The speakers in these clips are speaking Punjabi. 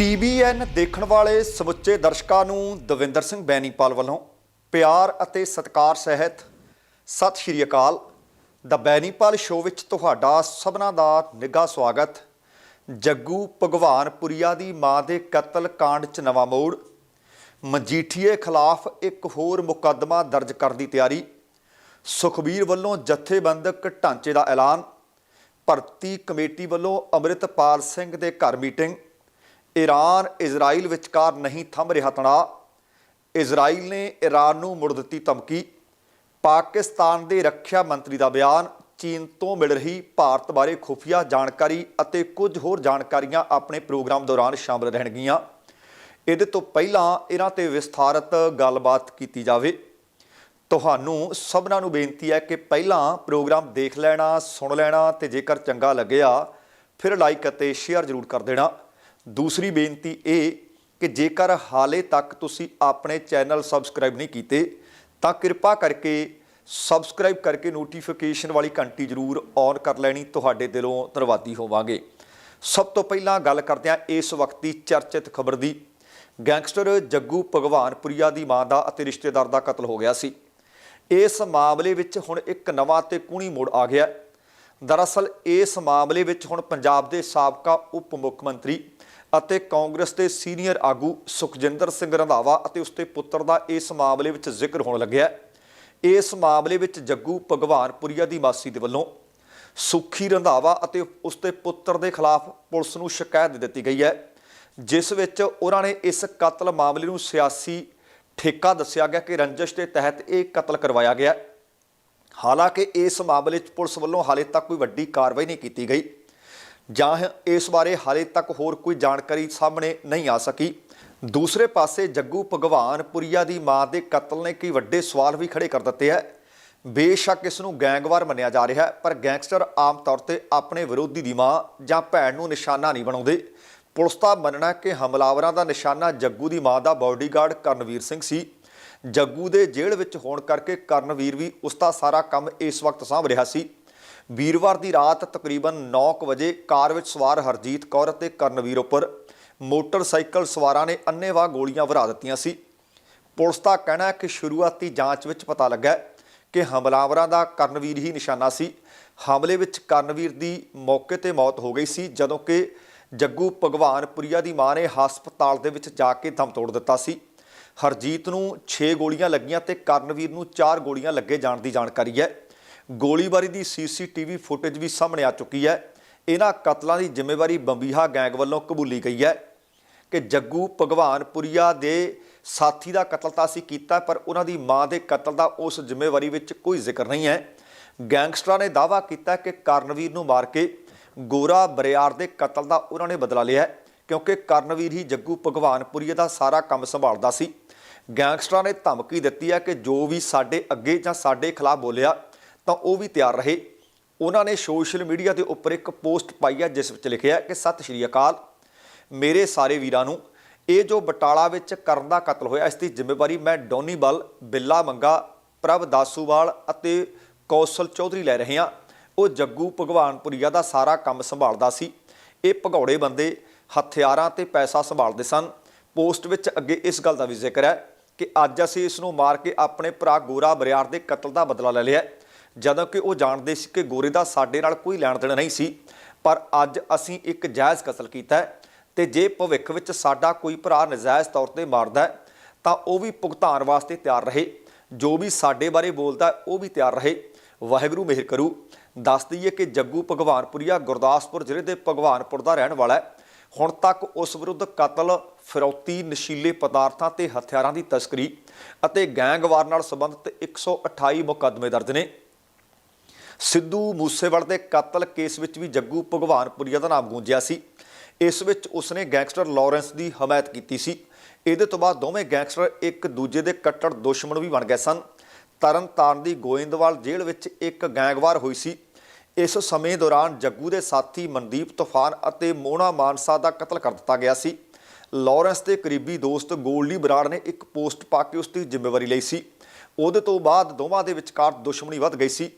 ਟੀਬੀਐਨ ਦੇਖਣ ਵਾਲੇ ਸਮੁੱਚੇ ਦਰਸ਼ਕਾਂ ਨੂੰ ਦਵਿੰਦਰ ਸਿੰਘ ਬੈਨੀਪਾਲ ਵੱਲੋਂ ਪਿਆਰ ਅਤੇ ਸਤਿਕਾਰ ਸਹਿਤ ਸਤਿ ਸ਼੍ਰੀ ਅਕਾਲ। ਦਾ ਬੈਨੀਪਾਲ ਸ਼ੋਅ ਵਿੱਚ ਤੁਹਾਡਾ ਸਭਨਾਂ ਦਾ ਨਿੱਘਾ ਸਵਾਗਤ। ਜੱਗੂ ਭਗਵਾਨਪੁਰੀਆ ਦੀ ਮਾਂ ਦੇ ਕਤਲ ਕਾਂਡ 'ਚ ਨਵਾਂ ਮੋੜ। ਮਜੀਠੀਏ ਖਿਲਾਫ ਇੱਕ ਹੋਰ ਮੁਕੱਦਮਾ ਦਰਜ ਕਰਨ ਦੀ ਤਿਆਰੀ। ਸੁਖਬੀਰ ਵੱਲੋਂ ਜਥੇਬੰਦਕ ਢਾਂਚੇ ਦਾ ਐਲਾਨ। ਭਰਤੀ ਕਮੇਟੀ ਵੱਲੋਂ ਅੰਮ੍ਰਿਤਪਾਲ ਸਿੰਘ ਦੇ ਘਰ ਮੀਟਿੰਗ। ਈਰਾਨ ਇਜ਼ਰਾਈਲ ਵਿਚਕਾਰ ਨਹੀਂ ਥੰਮ ਰਿਹਾ ਤਣਾਅ। ਇਜ਼ਰਾਈਲ ਨੇ ਈਰਾਨ ਨੂੰ ਮੁੜ ਦਿੱਤੀ ਧਮਕੀ। ਪਾਕਿਸਤਾਨ ਦੇ ਰੱਖਿਆ ਮੰਤਰੀ ਦਾ ਬਿਆਨ, ਚੀਨ ਤੋਂ ਮਿਲ ਰਹੀ ਭਾਰਤ ਬਾਰੇ ਖੁਫੀਆ ਜਾਣਕਾਰੀ ਅਤੇ ਕੁਝ ਹੋਰ ਜਾਣਕਾਰੀਆਂ ਆਪਣੇ ਪ੍ਰੋਗਰਾਮ ਦੌਰਾਨ ਸ਼ਾਮਲ ਰਹਿਣਗੀਆਂ। ਇਹਦੇ ਤੋਂ ਪਹਿਲਾਂ ਇਹਨਾਂ ਤੇ ਵਿਸਥਾਰਤ ਗੱਲਬਾਤ ਕੀਤੀ ਜਾਵੇ। ਤੁਹਾਨੂੰ ਸਭਨਾਂ ਨੂੰ ਬੇਨਤੀ ਹੈ ਕਿ ਪਹਿਲਾਂ ਪ੍ਰੋਗਰਾਮ ਦੇਖ ਲੈਣਾ, ਸੁਣ ਲੈਣਾ ਤੇ ਜੇਕਰ ਚੰਗਾ ਲੱਗਿਆ, ਫਿਰ ਲਾਈਕ ਅਤੇ ਸ਼ੇਅਰ ਜ਼ਰੂਰ ਕਰ ਦੇਣਾ। ਦੂਸਰੀ ਬੇਨਤੀ ਇਹ ਕਿ ਜੇਕਰ ਹਾਲੇ ਤੱਕ ਤੁਸੀਂ ਆਪਣੇ ਚੈਨਲ ਸਬਸਕ੍ਰਾਈਬ ਨਹੀਂ ਕੀਤੇ, ਤਾਂ ਕਿਰਪਾ ਕਰਕੇ ਸਬਸਕ੍ਰਾਈਬ ਕਰਕੇ ਨੋਟੀਫਿਕੇਸ਼ਨ ਵਾਲੀ ਘੰਟੀ ਜ਼ਰੂਰ ਔਨ ਕਰ ਲੈਣੀ, ਤੁਹਾਡੇ ਦਿਲੋਂ ਧੰਨਵਾਦੀ ਹੋਵਾਂਗੇ। ਸਭ ਤੋਂ ਪਹਿਲਾਂ ਗੱਲ ਕਰਦੇ ਹਾਂ ਇਸ ਵਕਤ ਦੀ ਚਰਚਿਤ ਖਬਰ ਦੀ। ਗੈਂਗਸਟਰ ਜੱਗੂ ਭਗਵਾਨਪੁਰੀਆ ਦੀ ਮਾਂ ਦਾ ਅਤੇ ਰਿਸ਼ਤੇਦਾਰ ਦਾ ਕਤਲ ਹੋ ਗਿਆ ਸੀ। ਇਸ ਮਾਮਲੇ ਵਿੱਚ ਹੁਣ ਇੱਕ ਨਵਾਂ ਤੇ ਕੂਣੀ ਮੋੜ ਆ ਗਿਆ। ਦਰਅਸਲ ਇਸ ਮਾਮਲੇ ਵਿੱਚ ਹੁਣ ਪੰਜਾਬ ਦੇ ਸਾਬਕਾ ਉਪ ਮੁੱਖ ਮੰਤਰੀ ਅਤੇ ਕਾਂਗਰਸ ਦੇ ਸੀਨੀਅਰ ਆਗੂ ਸੁਖਜਿੰਦਰ ਸਿੰਘ ਰੰਧਾਵਾ ਅਤੇ ਉਸਦੇ ਪੁੱਤਰ ਦਾ ਇਸ ਮਾਮਲੇ ਵਿੱਚ ਜ਼ਿਕਰ ਹੋਣ ਲੱਗਿਆ ਇਸ ਮਾਮਲੇ ਵਿੱਚ ਜੱਗੂ ਭਗਵਾਨਪੁਰੀਆ ਦੀ ਮਾਸੀ ਦੇ ਵੱਲੋਂ ਸੁਖੀ ਰੰਧਾਵਾ ਅਤੇ ਉਸਦੇ ਪੁੱਤਰ ਦੇ ਖਿਲਾਫ ਪੁਲਿਸ ਨੂੰ ਸ਼ਿਕਾਇਤ ਦਿੱਤੀ ਗਈ ਹੈ, ਜਿਸ ਵਿੱਚ ਉਹਨਾਂ ਨੇ ਇਸ ਕਤਲ ਮਾਮਲੇ ਨੂੰ ਸਿਆਸੀ ਠੇਕਾ ਦੱਸਿਆ ਗਿਆ ਕਿ ਰੰਜਸ਼ ਦੇ ਤਹਿਤ ਇਹ ਕਤਲ ਕਰਵਾਇਆ ਗਿਆ ਹਾਲਾਂਕਿ ਇਸ ਮਾਮਲੇ 'ਚ ਪੁਲਿਸ ਵੱਲੋਂ ਹਾਲੇ ਤੱਕ ਕੋਈ ਵੱਡੀ ਕਾਰਵਾਈ ਨਹੀਂ ਕੀਤੀ ਗਈ। ਜਾਂ ਇਸ ਬਾਰੇ ਹਾਲੇ ਤੱਕ ਹੋਰ ਕੋਈ ਜਾਣਕਾਰੀ ਸਾਹਮਣੇ ਨਹੀਂ ਆ ਸਕੀ। ਦੂਸਰੇ ਪਾਸੇ ਜੱਗੂ ਭਗਵਾਨਪੁਰੀਆ ਦੀ ਮਾਂ ਦੇ ਕਤਲ ਨੇ ਕਈ ਵੱਡੇ ਸਵਾਲ ਵੀ ਖੜੇ ਕਰ ਦਿੱਤੇ ਹੈ। ਬੇਸ਼ੱਕ ਇਸ ਨੂੰ ਗੈਂਗਵਾਰ ਮੰਨਿਆ ਜਾ ਰਿਹਾ ਹੈ, ਪਰ ਗੈਂਗਸਟਰ ਆਮ ਤੌਰ ਤੇ ਆਪਣੇ ਵਿਰੋਧੀ ਦੀ ਮਾਂ ਜਾਂ ਭੈਣ ਨੂੰ ਨਿਸ਼ਾਨਾ ਨਹੀਂ ਬਣਾਉਂਦੇ। ਪੁਲਿਸ ਦਾ ਮੰਨਣਾ ਕਿ ਹਮਲਾਵਰਾਂ ਦਾ ਨਿਸ਼ਾਨਾ ਜੱਗੂ ਦੀ ਮਾਂ ਦਾ ਬਾਡੀਗਾਰਡ ਕਰਨਵੀਰ ਸਿੰਘ ਸੀ। ਜੱਗੂ ਦੇ ਜੇਲ੍ਹ ਵਿੱਚ ਹੋਣ ਕਰਕੇ ਕਰਨਵੀਰ ਵੀ ਉਸ ਦਾ ਸਾਰਾ ਕੰਮ ਇਸ ਵਕਤ ਸਾਂਭ ਰਿਹਾ ਸੀ। ਵੀਰਵਾਰ ਦੀ ਰਾਤ ਤਕਰੀਬਨ 9:00 ਵਜੇ ਕਾਰ ਵਿੱਚ ਸਵਾਰ ਹਰਜੀਤ ਕੌਰ ਅਤੇ ਕਰਨਵੀਰ ਉੱਪਰ ਮੋਟਰਸਾਈਕਲ ਸਵਾਰਾਂ ਨੇ ਅੰਨ੍ਹੇਵਾਹ ਗੋਲੀਆਂ ਵਰਾ ਦਿੱਤੀਆਂ ਸੀ। ਪੁਲਿਸ ਦਾ ਕਹਿਣਾ ਹੈ ਕਿ ਸ਼ੁਰੂਆਤੀ ਜਾਂਚ ਵਿੱਚ ਪਤਾ ਲੱਗਾ ਕਿ ਹਮਲਾਵਰਾਂ ਦਾ ਕਰਨਵੀਰ ਹੀ ਨਿਸ਼ਾਨਾ ਸੀ। ਹਮਲੇ ਵਿੱਚ ਕਰਨਵੀਰ ਦੀ ਮੌਕੇ ਤੇ ਮੌਤ ਹੋ ਗਈ ਸੀ, ਜਦੋਂ ਕਿ ਜੱਗੂ ਭਗਵਾਨਪੁਰੀਆ ਦੀ ਮਾਂ ਨੇ ਹਸਪਤਾਲ ਦੇ ਵਿੱਚ ਜਾ ਕੇ ਦਮ ਤੋੜ ਦਿੱਤਾ ਸੀ। ਹਰਜੀਤ ਨੂੰ 6 ਗੋਲੀਆਂ ਲੱਗੀਆਂ ਤੇ ਕਰਨਵੀਰ ਨੂੰ 4 ਗੋਲੀਆਂ ਲੱਗੇ ਜਾਣ ਦੀ ਜਾਣਕਾਰੀ ਹੈ। ਗੋਲੀਬਾਰੀ ਦੀ ਸੀਸੀਟੀਵੀ ਫੁਟੇਜ ਵੀ ਸਾਹਮਣੇ ਆ ਚੁੱਕੀ ਹੈ। ਇਹਨਾਂ ਕਤਲਾਂ ਦੀ ਜ਼ਿੰਮੇਵਾਰੀ ਬੰਬੀਹਾ ਗੈਂਗ ਵੱਲੋਂ ਕਬੂਲੀ ਗਈ ਹੈ ਕਿ ਜੱਗੂ ਭਗਵਾਨਪੁਰੀਆ ਦੇ ਸਾਥੀ ਦਾ ਕਤਲ ਤਾਂ ਅਸੀਂ ਕੀਤਾ, ਪਰ ਉਹਨਾਂ ਦੀ ਮਾਂ ਦੇ ਕਤਲ ਦਾ ਉਸ ਜ਼ਿੰਮੇਵਾਰੀ ਵਿੱਚ ਕੋਈ ਜ਼ਿਕਰ ਨਹੀਂ ਹੈ। ਗੈਂਗਸਟਰਾਂ ਨੇ ਦਾਅਵਾ ਕੀਤਾ ਕਿ ਕਰਨਵੀਰ ਨੂੰ ਮਾਰ ਕੇ ਗੋਰਾ ਬਰਿਆਰ ਦੇ ਕਤਲ ਦਾ ਉਹਨਾਂ ਨੇ ਬਦਲਾ ਲਿਆ ਕਿਉਂਕਿ ਕਰਨਵੀਰ ਹੀ ਜੱਗੂ ਭਗਵਾਨਪੁਰੀਆ ਦਾ ਸਾਰਾ ਕੰਮ ਸੰਭਾਲਦਾ ਸੀ। ਗੈਂਗਸਟਰਾਂ ਨੇ ਧਮਕੀ ਦਿੱਤੀ ਹੈ ਕਿ ਜੋ ਵੀ ਸਾਡੇ ਅੱਗੇ ਜਾਂ ਸਾਡੇ ਖਿਲਾਫ ਬੋਲਿਆ ਤਾਂ ਉਹ ਵੀ ਤਿਆਰ ਰਹੇ। ਉਹਨਾਂ ਨੇ ਸੋਸ਼ਲ ਮੀਡੀਆ ਦੇ ਉੱਪਰ ਇੱਕ ਪੋਸਟ ਪਾਈ ਹੈ, ਜਿਸ ਵਿੱਚ ਲਿਖਿਆ ਕਿ, ਸਤਿ ਸ਼੍ਰੀ ਅਕਾਲ। ਮੇਰੇ ਸਾਰੇ ਵੀਰਾਂ ਨੂੰ ਇਹ ਜੋ ਬਟਾਲਾ ਵਿੱਚ ਕਰਨ ਦਾ ਕਤਲ ਹੋਇਆ, ਇਸ ਦੀ ਜ਼ਿੰਮੇਵਾਰੀ ਮੈਂ ਡੋਨੀ ਬਲ, ਬਿੱਲਾ ਮੰਗਾ, ਪ੍ਰਭ ਦਾਸੂਵਾਲ ਅਤੇ ਕੌਸ਼ਲ ਚੌਧਰੀ ਲੈ ਰਹੇ ਹਾਂ। ਉਹ ਜੱਗੂ ਭਗਵਾਨਪੁਰੀਆ ਦਾ ਸਾਰਾ ਕੰਮ ਸੰਭਾਲਦਾ ਸੀ। ਇਹ ਭਗੌੜੇ ਬੰਦੇ ਹਥਿਆਰਾਂ ਤੇ ਪੈਸਾ ਸੰਭਾਲਦੇ ਸਨ। ਪੋਸਟ ਵਿੱਚ ਅੱਗੇ ਇਸ ਗੱਲ ਦਾ ਵੀ ਜ਼ਿਕਰ ਹੈ ਕਿ ਅੱਜ ਅਸੀਂ ਇਸ ਨੂੰ ਮਾਰ ਕੇ ਆਪਣੇ ਭਰਾ ਗੋਰਾ ਬਰਿਆਰ ਦੇ ਕਤਲ ਦਾ ਬਦਲਾ ਲੈ ਲਿਆ ਜਦੋਂ ਕਿ ਉਹ ਜਾਣਦੇ ਸੀ ਕਿ ਗੋਰੇ ਦਾ ਸਾਡੇ ਨਾਲ ਕੋਈ ਲੈਣ ਦੇਣ ਨਹੀਂ ਸੀ। ਪਰ ਅੱਜ ਅਸੀਂ ਇੱਕ ਜਾਇਜ਼ ਕਤਲ ਕੀਤਾ ਹੈ ਤੇ ਜੇ ਭਵਿੱਖ ਵਿੱਚ ਸਾਡਾ ਕੋਈ ਭਰਾ ਨਜਾਇਜ਼ ਤੌਰ ਤੇ ਮਾਰਦਾ ਹੈ, ਤਾਂ ਉਹ ਵੀ ਭੁਗਤਾਨ ਵਾਸਤੇ ਤਿਆਰ ਰਹੇ। ਜੋ ਵੀ ਸਾਡੇ ਬਾਰੇ ਬੋਲਦਾ ਉਹ ਵੀ ਤਿਆਰ ਰਹੇ। ਵਾਹਿਗੁਰੂ ਮਿਹਰ ਕਰੂ। ਦੱਸ ਦਈਏ ਕਿ ਜੱਗੂ ਭਗਵਾਨਪੁਰੀਆ ਗੁਰਦਾਸਪੁਰ ਜ਼ਿਲ੍ਹੇ ਦੇ ਭਗਵਾਨਪੁਰ ਦਾ ਰਹਿਣ ਵਾਲਾ ਹੈ। ਹੁਣ ਤੱਕ ਉਸ ਵਿਰੁੱਧ ਕਤਲ, ਫਿਰੌਤੀ, ਨਸ਼ੀਲੇ ਪਦਾਰਥਾਂ ਤੇ ਹਥਿਆਰਾਂ ਦੀ ਤਸਕਰੀ ਅਤੇ ਗੈਂਗਵਾਰ ਨਾਲ ਸੰਬੰਧਿਤ 128 ਮੁਕੱਦਮੇ ਦਰਜ ਨੇ। ਸਿੱਧੂ ਮੂਸੇਵਾਲ ਦੇ ਕਤਲ ਕੇਸ ਵਿੱਚ ਵੀ ਜੱਗੂ ਭਗਵਾਨਪੁਰੀਆ ਦਾ ਨਾਮ ਗੂੰਜਿਆ ਸੀ। ਇਸ ਵਿੱਚ ਉਸਨੇ ਗੈਂਗਸਟਰ ਲਾਰੈਂਸ ਦੀ ਹਮਾਇਤ ਕੀਤੀ ਸੀ। ਇਹਦੇ ਤੋਂ ਬਾਅਦ ਦੋਵੇਂ ਗੈਂਗਸਟਰ ਇੱਕ ਦੂਜੇ ਦੇ ਕੱਟੜ ਦੁਸ਼ਮਣ ਵੀ ਬਣ ਗਏ ਸਨ। ਤਰਨਤਾਰਨ ਦੀ ਗੋਇੰਦਵਾਲ ਜੇਲ੍ਹ ਵਿੱਚ ਇੱਕ ਗੈਂਗਵਾਰ ਹੋਈ ਸੀ। ਇਸ ਸਮੇਂ ਦੌਰਾਨ ਜੱਗੂ ਦੇ ਸਾਥੀ ਮਨਦੀਪ ਤੂਫਾਨ ਅਤੇ ਮੋਨਾ ਮਾਨਸਾ ਦਾ ਕਤਲ ਕਰ ਦਿੱਤਾ ਗਿਆ ਸੀ। ਲਾਰੈਂਸ ਦੇ ਕਰੀਬੀ ਦੋਸਤ ਗੋਲਡੀ ਬਰਾੜ ਨੇ ਇੱਕ ਪੋਸਟ ਪਾ ਕੇ ਉਸ ਦੀ ਜ਼ਿੰਮੇਵਾਰੀ ਲਈ ਸੀ। ਉਹਦੇ ਤੋਂ ਬਾਅਦ ਦੋਵਾਂ ਦੇ ਵਿਚਕਾਰ ਦੁਸ਼ਮਣੀ ਵੱਧ ਗਈ ਸੀ।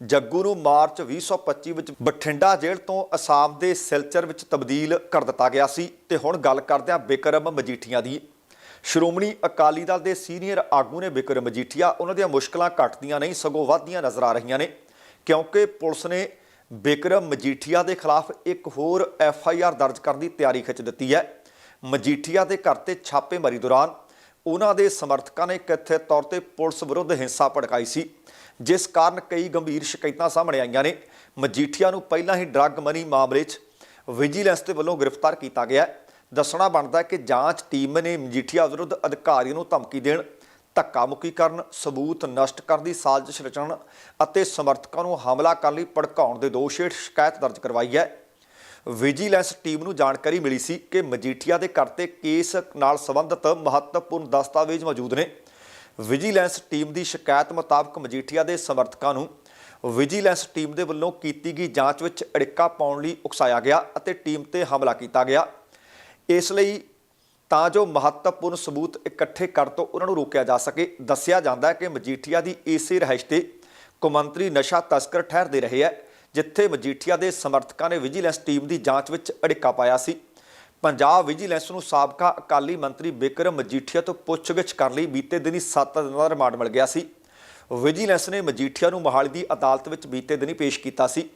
ਜੱਗੂ ਨੂੰ ਮਾਰਚ 2025 ਵਿੱਚ ਬਠਿੰਡਾ ਜੇਲ੍ਹ ਤੋਂ ਅਸਾਮ ਦੇ ਸਿਲਚਰ ਵਿੱਚ ਤਬਦੀਲ ਕਰ ਦਿੱਤਾ ਗਿਆ ਸੀ ਤੇ ਹੁਣ ਗੱਲ ਕਰਦੇ ਹਾਂ ਬਿਕਰਮ ਮਜੀਠੀਆ ਦੀ। ਸ਼੍ਰੋਮਣੀ ਅਕਾਲੀ ਦਲ ਦੇ ਸੀਨੀਅਰ ਆਗੂ ਨੇ ਬਿਕਰਮ ਮਜੀਠੀਆ, ਉਹਨਾਂ ਦੀਆਂ ਮੁਸ਼ਕਲਾਂ ਘਟਦੀਆਂ ਨਹੀਂ, ਸਗੋਂ ਵੱਧਦੀਆਂ ਨਜ਼ਰ ਆ ਰਹੀਆਂ ਨੇ, ਕਿਉਂਕਿ ਪੁਲਿਸ ਨੇ ਬਿਕਰਮ ਮਜੀਠੀਆ ਦੇ ਖਿਲਾਫ ਇੱਕ ਹੋਰ ਐਫ ਆਈ ਆਰ ਦਰਜ ਕਰਨ ਦੀ ਤਿਆਰੀ ਖਿੱਚ ਦਿੱਤੀ ਹੈ। ਮਜੀਠੀਆ ਦੇ ਘਰ ਤੇ ਛਾਪੇਮਾਰੀ ਦੌਰਾਨ ਉਹਨਾਂ ਦੇ ਸਮਰਥਕਾਂ ਨੇ ਕਥਿਤ ਤੌਰ ਤੇ ਪੁਲਿਸ ਵਿਰੁੱਧ ਹਿੰਸਾ ਭੜਕਾਈ ਸੀ, ਜਿਸ ਕਾਰਨ ਕਈ ਗੰਭੀਰ ਸ਼ਿਕਾਇਤਾਂ ਸਾਹਮਣੇ ਆਈਆਂ ਨੇ। ਮਜੀਠੀਆ ਨੂੰ ਪਹਿਲਾਂ ਹੀ ਡਰੱਗ ਮਨੀ ਮਾਮਲੇ 'ਚ ਵਿਜੀਲੈਂਸ ਦੇ ਵੱਲੋਂ ਗ੍ਰਿਫਤਾਰ ਕੀਤਾ ਗਿਆ ਦੱਸਣਾ ਬਣਦਾ ਹੈ ਕਿ ਜਾਂਚ ਟੀਮ ਨੇ ਮਜੀਠੀਆ ਵਿਰੁੱਧ ਅਧਿਕਾਰੀਆਂ ਨੂੰ ਧਮਕੀ ਦੇਣ ਧੱਕਾ ਮੁੱਕੀ ਕਰਨ, ਸਬੂਤ ਨਸ਼ਟ ਕਰਨ ਦੀ ਸਾਜ਼ਿਸ਼ ਰਚਣ ਅਤੇ ਸਮਰਥਕਾਂ ਨੂੰ ਹਮਲਾ ਕਰਨ ਲਈ ਭੜਕਾਉਣ ਦੇ ਦੋਸ਼ ਹੇਠ ਸ਼ਿਕਾਇਤ ਦਰਜ ਕਰਵਾਈ ਹੈ। ਵਿਜੀਲੈਂਸ ਟੀਮ ਨੂੰ ਜਾਣਕਾਰੀ ਮਿਲੀ ਸੀ ਕਿ ਮਜੀਠੀਆ ਦੇ ਘਰ ਤੇ ਕੇਸ ਨਾਲ ਸੰਬੰਧਿਤ ਮਹੱਤਵਪੂਰਨ ਦਸਤਾਵੇਜ਼ ਮੌਜੂਦ ਨੇ। ਵਿਜੀਲੈਂਸ ਟੀਮ ਦੀ ਸ਼ਿਕਾਇਤ ਮੁਤਾਬਕ ਮਜੀਠੀਆ ਦੇ ਸਮਰਥਕਾਂ ਨੂੰ ਵਿਜੀਲੈਂਸ ਟੀਮ ਦੇ ਵੱਲੋਂ ਕੀਤੀ ਗਈ ਜਾਂਚ ਵਿੱਚ ਅੜਿੱਕਾ ਪਾਉਣ ਲਈ ਉਕਸਾਇਆ ਗਿਆ ਅਤੇ ਟੀਮ ਤੇ ਹਮਲਾ ਕੀਤਾ ਗਿਆ। ਇਸ ਲਈ ਤਾਂ ਜੋ ਮਹੱਤਵਪੂਰਨ ਸਬੂਤ ਇਕੱਠੇ ਕਰਨ ਤੋਂ ਉਹਨਾਂ ਨੂੰ ਰੋਕਿਆ ਜਾ ਸਕੇ, ਦੱਸਿਆ ਜਾਂਦਾ ਹੈ ਕਿ ਮਜੀਠੀਆ ਦੀ ਇਸੇ ਰਹਿਸ਼ ਤੇ ਕੁਮੰਤਰੀ ਨਸ਼ਾ ਤਸਕਰ ਠਹਿਰਦੇ ਰਹੇ ਹੈ। ਜਿੱਥੇ ਮਜੀਠੀਆ ਦੇ ਸਮਰਥਕਾਂ ਨੇ ਵਿਜੀਲੈਂਸ ਟੀਮ ਦੀ ਜਾਂਚ ਵਿੱਚ ਅੜਿੱਕਾ ਪਾਇਆ ਸੀ। ਪੰਜਾਬ ਵਿਜੀਲੈਂਸ ਨੂੰ ਸਾਬਕਾ ਅਕਾਲੀ ਮੰਤਰੀ ਬਿਕਰਮ ਮਜੀਠੀਆ ਤੋਂ ਪੁੱਛਗਿੱਛ ਕਰਨ ਲਈ ਬੀਤੇ ਦਿਨੀ 7 ਦਿਨਾਂ ਦਾ ਰਿਮਾਂਡ ਮਿਲ ਗਿਆ ਸੀ। ਵਿਜੀਲੈਂਸ ਨੇ ਮਜੀਠੀਆ ਨੂੰ ਮੋਹਾਲੀ ਦੀ ਅਦਾਲਤ ਵਿੱਚ ਬੀਤੇ ਦਿਨੀ ਪੇਸ਼ ਕੀਤਾ ਸੀ।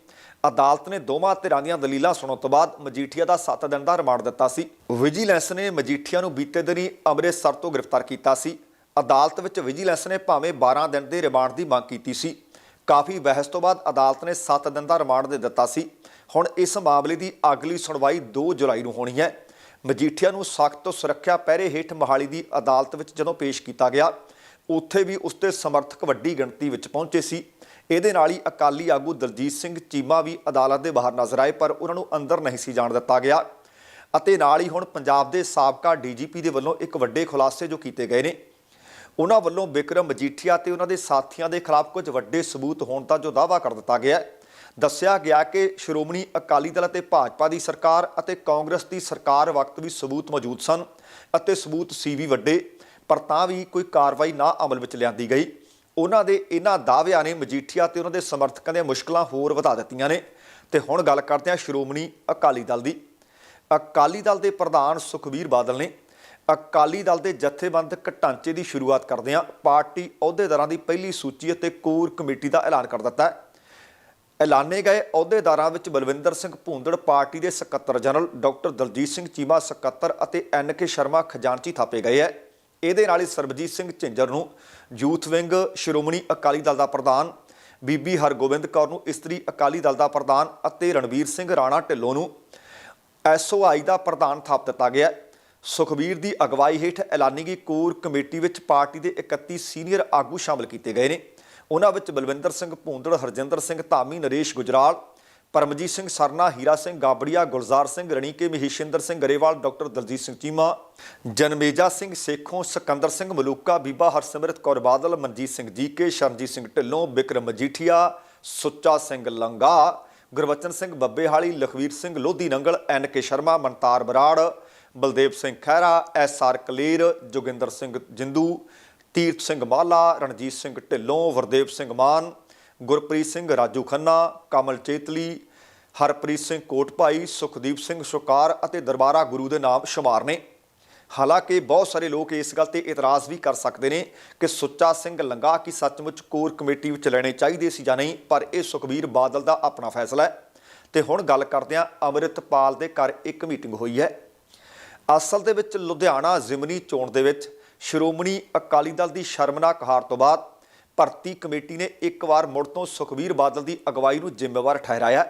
ਅਦਾਲਤ ਨੇ ਦੋਵਾਂ ਧਿਰਾਂ ਦੀਆਂ ਦਲੀਲਾਂ ਸੁਣਨ ਤੋਂ ਬਾਅਦ ਮਜੀਠੀਆ ਦਾ 7 ਦਿਨ ਦਾ ਰਿਮਾਂਡ ਦਿੱਤਾ ਸੀ। ਵਿਜੀਲੈਂਸ ਨੇ ਮਜੀਠੀਆ ਨੂੰ ਬੀਤੇ ਦਿਨੀ ਅੰਮ੍ਰਿਤਸਰ ਤੋਂ ਗ੍ਰਿਫਤਾਰ ਕੀਤਾ ਸੀ। ਅਦਾਲਤ ਵਿੱਚ ਵਿਜੀਲੈਂਸ ਨੇ ਭਾਵੇਂ 12 ਦਿਨ ਦੇ ਰਿਮਾਂਡ ਦੀ ਮੰਗ ਕੀਤੀ ਸੀ। ਕਾਫੀ ਬਹਿਸ ਤੋਂ ਬਾਅਦ ਅਦਾਲਤ ਨੇ 7 ਦਿਨ ਦਾ ਰਿਮਾਂਡ ਦੇ ਦਿੱਤਾ ਸੀ। ਹੁਣ ਇਸ ਮਾਮਲੇ ਦੀ ਅਗਲੀ ਸੁਣਵਾਈ 2 ਜੁਲਾਈ ਨੂੰ ਹੋਣੀ ਹੈ। ਮਜੀਠੀਆ ਨੂੰ ਸਖਤ ਸੁਰੱਖਿਆ ਪਹਿਰੇ ਹੇਠ ਮੋਹਾਲੀ ਦੀ ਅਦਾਲਤ ਵਿੱਚ ਜਦੋਂ ਪੇਸ਼ ਕੀਤਾ ਗਿਆ, ਉੱਥੇ ਵੀ ਉਸਦੇ ਸਮਰਥਕ ਵੱਡੀ ਗਿਣਤੀ ਵਿੱਚ ਪਹੁੰਚੇ ਸੀ। ਇਹਦੇ ਨਾਲ ਹੀ ਅਕਾਲੀ ਆਗੂ ਦਲਜੀਤ ਸਿੰਘ ਚੀਮਾ ਵੀ ਅਦਾਲਤ ਦੇ ਬਾਹਰ ਨਜ਼ਰ ਆਏ, ਪਰ ਉਹਨਾਂ ਨੂੰ ਅੰਦਰ ਨਹੀਂ ਸੀ ਜਾਣ ਦਿੱਤਾ ਗਿਆ। ਅਤੇ ਨਾਲ ਹੀ ਹੁਣ ਪੰਜਾਬ ਦੇ ਸਾਬਕਾ ਡੀਜੀਪੀ ਦੇ ਵੱਲੋਂ ਇੱਕ ਵੱਡੇ ਖੁਲਾਸੇ ਜੋ ਕੀਤੇ ਗਏ ਨੇ ਉਹਨਾਂ ਵੱਲੋਂ ਬਿਕਰਮ ਮਜੀਠੀਆ ਤੇ ਉਹਨਾਂ ਦੇ ਸਾਥੀਆਂ ਦੇ ਖਿਲਾਫ ਕੁਝ ਵੱਡੇ ਸਬੂਤ ਹੋਣ ਦਾ ਜੋ ਦਾਅਵਾ ਕਰ ਦਿੱਤਾ ਗਿਆ ਹੈ। ਦੱਸਿਆ ਗਿਆ ਕਿ ਸ਼੍ਰੋਮਣੀ ਅਕਾਲੀ ਦਲ ਅਤੇ ਭਾਜਪਾ ਦੀ ਸਰਕਾਰ ਅਤੇ ਕਾਂਗਰਸ ਦੀ ਸਰਕਾਰ ਵਕਤ ਵੀ ਸਬੂਤ ਮੌਜੂਦ ਸਨ ਅਤੇ ਸਬੂਤ ਸੀ ਵੀ ਵੱਡੇ, ਪਰ ਤਾਂ ਵੀ ਕੋਈ ਕਾਰਵਾਈ ਨਾ ਅਮਲ ਵਿੱਚ ਲਿਆਂਦੀ ਗਈ। ਉਹਨਾਂ ਦੇ ਇਹਨਾਂ ਦਾਅਵਿਆਂ ਨੇ ਮਜੀਠੀਆ ਤੇ ਉਹਨਾਂ ਦੇ ਸਮਰਥਕਾਂ ਦੀਆਂ ਮੁਸ਼ਕਲਾਂ ਹੋਰ ਵਧਾ ਦਿੱਤੀਆਂ ਨੇ। ਤੇ ਹੁਣ ਗੱਲ ਕਰਦੇ ਹਾਂ ਸ਼੍ਰੋਮਣੀ ਅਕਾਲੀ ਦਲ ਦੀ। ਅਕਾਲੀ ਦਲ ਦੇ ਪ੍ਰਧਾਨ ਸੁਖਬੀਰ ਬਾਦਲ ਨੇ ਅਕਾਲੀ ਦਲ ਦੇ ਜਥੇਬੰਦਕ ਢਾਂਚੇ ਦੀ ਸ਼ੁਰੂਆਤ ਕਰਦੇ ਹਾਂ। ਪਾਰਟੀ ਅਹੁਦੇਦਾਰਾਂ ਦੀ ਪਹਿਲੀ ਸੂਚੀ ਅਤੇ ਕੋਰ ਕਮੇਟੀ ਦਾ ਐਲਾਨ ਕਰ ਦਿੱਤਾ ਹੈ। ਐਲਾਨੇ ਗਏ ਅਹੁਦੇਦਾਰਾਂ ਵਿੱਚ ਬਲਵਿੰਦਰ ਸਿੰਘ ਭੂੰਦੜ, ਪਾਰਟੀ ਦੇ ਸਕੱਤਰ ਜਨਰਲ ਡਾਕਟਰ ਦਲਜੀਤ ਸਿੰਘ ਚੀਮਾ ਸਕੱਤਰ ਅਤੇ ਐਨ ਕੇ ਸ਼ਰਮਾ ਖਜ਼ਾਨਚੀ ਥਾਪੇ ਗਏ ਹੈ। ਇਹਦੇ ਨਾਲ ਹੀ ਸਰਬਜੀਤ ਸਿੰਘ ਝਿੰਜਰ ਨੂੰ ਯੂਥ ਵਿੰਗ ਸ਼੍ਰੋਮਣੀ ਅਕਾਲੀ ਦਲ ਦਾ ਪ੍ਰਧਾਨ, ਬੀਬੀ ਹਰਗੋਬਿੰਦ ਕੌਰ ਨੂੰ ਇਸਤਰੀ ਅਕਾਲੀ ਦਲ ਦਾ ਪ੍ਰਧਾਨ ਅਤੇ ਰਣਵੀਰ ਸਿੰਘ ਰਾਣਾ ਢਿੱਲੋਂ ਨੂੰ ਐਸਓਆਈ ਦਾ ਪ੍ਰਧਾਨ ਥਾਪ ਦਿੱਤਾ ਗਿਆ ਹੈ। ਸੁਖਬੀਰ ਦੀ ਅਗਵਾਈ ਹੇਠ ਐਲਾਨੀ ਕੋਰ ਕਮੇਟੀ ਵਿੱਚ ਪਾਰਟੀ ਦੇ 31 ਸੀਨੀਅਰ ਆਗੂ ਸ਼ਾਮਲ ਕੀਤੇ ਗਏ ਨੇ। ਉਹਨਾਂ ਵਿੱਚ Balwinder Singh Bhundar, Harjinder Singh Dhami, Naresh Gujral, Paramjit Singh Sarna, Hira Singh Gabria, Gulzar Singh Ranike, Maheshinder Singh Grewal, doctor Daljit Singh Cheema, Janmeja Singh Sekhon, Sikander Singh Maluka, Bibi Harsimrat Kaur Badal, Manjit Singh GK, Sharanjit Singh Dhillon, Bikram Majithia, Sucha Singh Langah Gurbachan Singh Babbehali, Lakhbir Singh Lodhi Nangal, N K Sharma, Mantar Brar Baldev Singh Khaira, S R Kaler, Joginder Singh Jindu, Tirath Singh Mala, Ranjit Singh Dhillon, Vardev Singh ਮਾਨ, ਗੁਰਪ੍ਰੀਤ ਸਿੰਘ ਰਾਜੂ ਖੰਨਾ, ਕਮਲ ਚੇਤਲੀ, ਹਰਪ੍ਰੀਤ ਸਿੰਘ ਕੋਟਭਾਈ, ਸੁਖਦੀਪ ਸਿੰਘ ਸੁਕਾਰ ਅਤੇ ਦਰਬਾਰਾ ਗੁਰੂ ਦੇ ਨਾਮ ਸ਼ੁਮਾਰ ਨੇ। ਹਾਲਾਂਕਿ ਬਹੁਤ ਸਾਰੇ ਲੋਕ ਇਸ ਗੱਲ ਤੇ ਇਤਰਾਜ਼ ਵੀ ਕਰ ਸਕਦੇ ਨੇ ਕਿ ਸੁੱਚਾ ਸਿੰਘ ਲੰਗਾ ਕੀ ਸੱਚਮੁੱਚ ਕੋਰ ਕਮੇਟੀ ਵਿੱਚ ਲੈਣੇ ਚਾਹੀਦੇ ਸੀ ਜਾਂ ਨਹੀਂ, ਪਰ ਇਹ ਸੁਖਬੀਰ ਬਾਦਲ ਦਾ ਆਪਣਾ ਫੈਸਲਾ ਹੈ। ਤੇ ਹੁਣ ਗੱਲ ਕਰਦੇ ਹਾਂ ਅੰਮ੍ਰਿਤਪਾਲ ਦੇ ਘਰ ਇੱਕ ਮੀਟਿੰਗ ਹੋਈ ਹੈ। ਅਸਲ ਦੇ ਵਿੱਚ ਲੁਧਿਆਣਾ ਜ਼ਿਮਨੀ ਚੋਣ ਦੇ ਵਿੱਚ ਸ਼੍ਰੋਮਣੀ ਅਕਾਲੀ ਦਲ ਦੀ ਸ਼ਰਮਨਾਕ ਹਾਰ ਤੋਂ ਬਾਅਦ ਭਰਤੀ ਕਮੇਟੀ ਨੇ ਇੱਕ ਵਾਰ ਮੁੜ ਤੋਂ ਸੁਖਬੀਰ ਬਾਦਲ ਦੀ ਅਗਵਾਈ ਨੂੰ ਜ਼ਿੰਮੇਵਾਰ ਠਹਿਰਾਇਆ।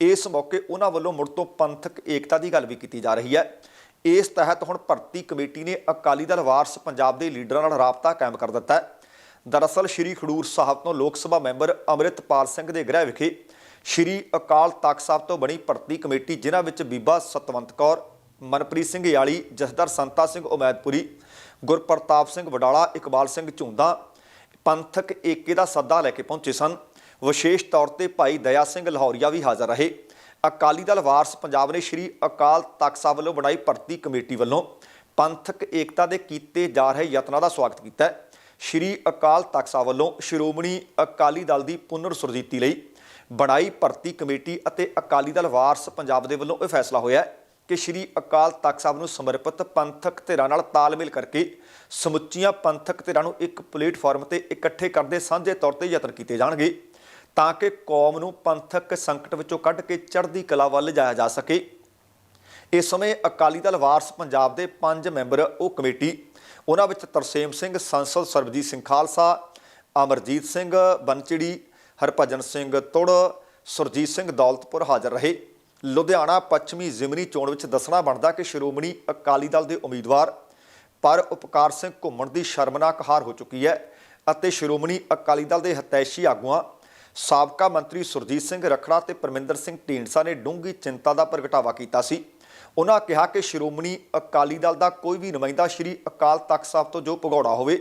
ਇਸ ਮੌਕੇ ਉਹਨਾਂ ਵੱਲੋਂ ਮੁੜ ਤੋਂ ਪੰਥਕ ਏਕਤਾ ਦੀ ਗੱਲ ਵੀ ਕੀਤੀ ਜਾ ਰਹੀ ਹੈ। ਇਸ ਤਹਿਤ ਹੁਣ ਭਰਤੀ ਕਮੇਟੀ ਨੇ ਅਕਾਲੀ ਦਲ ਵਾਰਸ ਪੰਜਾਬ ਦੇ ਲੀਡਰਾਂ ਨਾਲ ਰਾਬਤਾ ਕਾਇਮ ਕਰ ਦਿੱਤਾ ਹੈ। ਦਰਅਸਲ ਸ਼੍ਰੀ ਖਡੂਰ ਸਾਹਿਬ ਤੋਂ ਲੋਕ ਸਭਾ ਮੈਂਬਰ ਅੰਮ੍ਰਿਤਪਾਲ ਸਿੰਘ ਦੇ ਗ੍ਰਹਿ ਵਿਖੇ ਸ਼੍ਰੀ ਅਕਾਲ ਤਖਤ ਸਾਹਿਬ ਤੋਂ ਬਣੀ ਭਰਤੀ ਕਮੇਟੀ, ਜਿਨ੍ਹਾਂ ਵਿੱਚ ਬੀਬਾ ਸਤਵੰਤ ਕੌਰ ਮਨਪ੍ਰੀਤ ਸਿੰਘ ਯਾਲੀ ਜਸਦਰ ਸੰਤਾ ਸਿੰਘ ਉਮੈਦਪੁਰੀ, ਗੁਰਪ੍ਰਤਾਪ ਸਿੰਘ ਵਡਾਲਾ, ਇਕਬਾਲ ਸਿੰਘ ਝੁੰਦਾ, ਪੰਥਕ ਏਕੇ ਦਾ ਸੱਦਾ ਲੈ ਕੇ ਪਹੁੰਚੇ ਸਨ। ਵਿਸ਼ੇਸ਼ ਤੌਰ ਤੇ ਭਾਈ ਦਇਆ ਸਿੰਘ ਲਾਹੌਰੀਆ ਵੀ ਹਾਜ਼ਰ ਰਹੇ। ਅਕਾਲੀ ਦਲ ਵਾਰਸ ਪੰਜਾਬ ਨੇ ਸ਼੍ਰੀ ਅਕਾਲ ਤਖਤ ਸਾਹਿਬ ਵੱਲੋਂ ਬਣਾਈ ਭਰਤੀ ਕਮੇਟੀ ਵੱਲੋਂ ਪੰਥਕ ਏਕਤਾ ਦੇ ਕੀਤੇ ਜਾ ਰਹੇ ਯਤਨਾਂ ਦਾ ਸਵਾਗਤ ਕੀਤਾ ਹੈ। ਸ਼੍ਰੀ ਅਕਾਲ ਤਖਤ ਸਾਹਿਬ ਵੱਲੋਂ ਸ਼੍ਰੋਮਣੀ ਅਕਾਲੀ ਦਲ ਦੀ ਪੁਨਰ ਸੁਰਜੀਤੀ ਲਈ ਬਣਾਈ ਭਰਤੀ ਕਮੇਟੀ ਅਤੇ ਅਕਾਲੀ ਦਲ ਵਾਰਸ ਪੰਜਾਬ ਦੇ ਵੱਲੋਂ ਇਹ ਫੈਸਲਾ ਹੋਇਆ ਹੈ। ਕਿ ਸ਼੍ਰੀ ਅਕਾਲ ਤਖਤ ਸਾਹਿਬ ਨੂੰ ਸਮਰਪਿਤ ਪੰਥਕ ਧਿਰਾਂ ਨਾਲ ਤਾਲਮੇਲ ਕਰਕੇ ਸਮੁੱਚੀਆਂ ਪੰਥਕ ਧਿਰਾਂ ਨੂੰ ਇੱਕ ਪਲੇਟਫਾਰਮ ਤੇ ਇਕੱਠੇ ਕਰਦੇ ਸਾਂਝੇ ਤੌਰ ਤੇ ਯਤਨ ਕੀਤੇ ਜਾਣਗੇ ਤਾਂ ਕਿ ਕੌਮ ਨੂੰ ਪੰਥਕ ਸੰਕਟ ਵਿੱਚੋਂ ਕੱਢ ਕੇ ਚੜ੍ਹਦੀ ਕਲਾ ਵੱਲ ਲਿਜਾਇਆ ਜਾ ਸਕੇ। ਇਸ ਸਮੇਂ ਅਕਾਲੀ ਦਲ ਵਾਰਸ ਪੰਜਾਬ ਦੇ ਪੰਜ ਮੈਂਬਰ, ਉਹ ਕਮੇਟੀ, ਉਹਨਾਂ ਵਿੱਚ ਤਰਸੇਮ ਸਿੰਘ, ਸੰਸਦ ਸਰਬਜੀਤ ਸਿੰਘ ਖਾਲਸਾ, ਅਮਰਜੀਤ ਸਿੰਘ ਬੰਚੜੀ ਹਰਭਜਨ ਸਿੰਘ ਤੁੜ, ਸੁਰਜੀਤ ਸਿੰਘ ਦੌਲਤਪੁਰ ਹਾਜ਼ਰ ਰਹੇ। ਲੁਧਿਆਣਾ ਪੱਛਮੀ ਜ਼ਿਮਨੀ ਚੋਣ ਵਿੱਚ ਦੱਸਣਾ ਬਣਦਾ ਕਿ ਸ਼੍ਰੋਮਣੀ ਅਕਾਲੀ ਦਲ ਦੇ ਉਮੀਦਵਾਰ ਪਰ ਉਪਕਾਰ ਸਿੰਘ ਘੁੰਮਣ ਦੀ ਸ਼ਰਮਨਾਕ ਹਾਰ ਹੋ ਚੁੱਕੀ ਹੈ ਅਤੇ ਸ਼੍ਰੋਮਣੀ ਅਕਾਲੀ ਦਲ ਦੇ ਹਤੈਸ਼ੀ ਆਗੂਆਂ, ਸਾਬਕਾ ਮੰਤਰੀ ਸੁਰਜੀਤ ਸਿੰਘ ਰਖੜਾ ਤੇ ਪਰਮਿੰਦਰ ਸਿੰਘ ਢੀਂਡਸਾ ਨੇ ਡੂੰਘੀ ਚਿੰਤਾ ਦਾ ਪ੍ਰਗਟਾਵਾ ਕੀਤਾ ਸੀ। ਉਹਨਾਂ ਕਿਹਾ ਕਿ ਸ਼੍ਰੋਮਣੀ ਅਕਾਲੀ ਦਲ ਦਾ ਕੋਈ ਵੀ ਨੁਮਾਇੰਦਾ ਸ਼੍ਰੀ ਅਕਾਲ ਤਖਤ ਸਾਹਿਬ ਤੋਂ ਜੋ ਭਗੌੜਾ ਹੋਵੇ,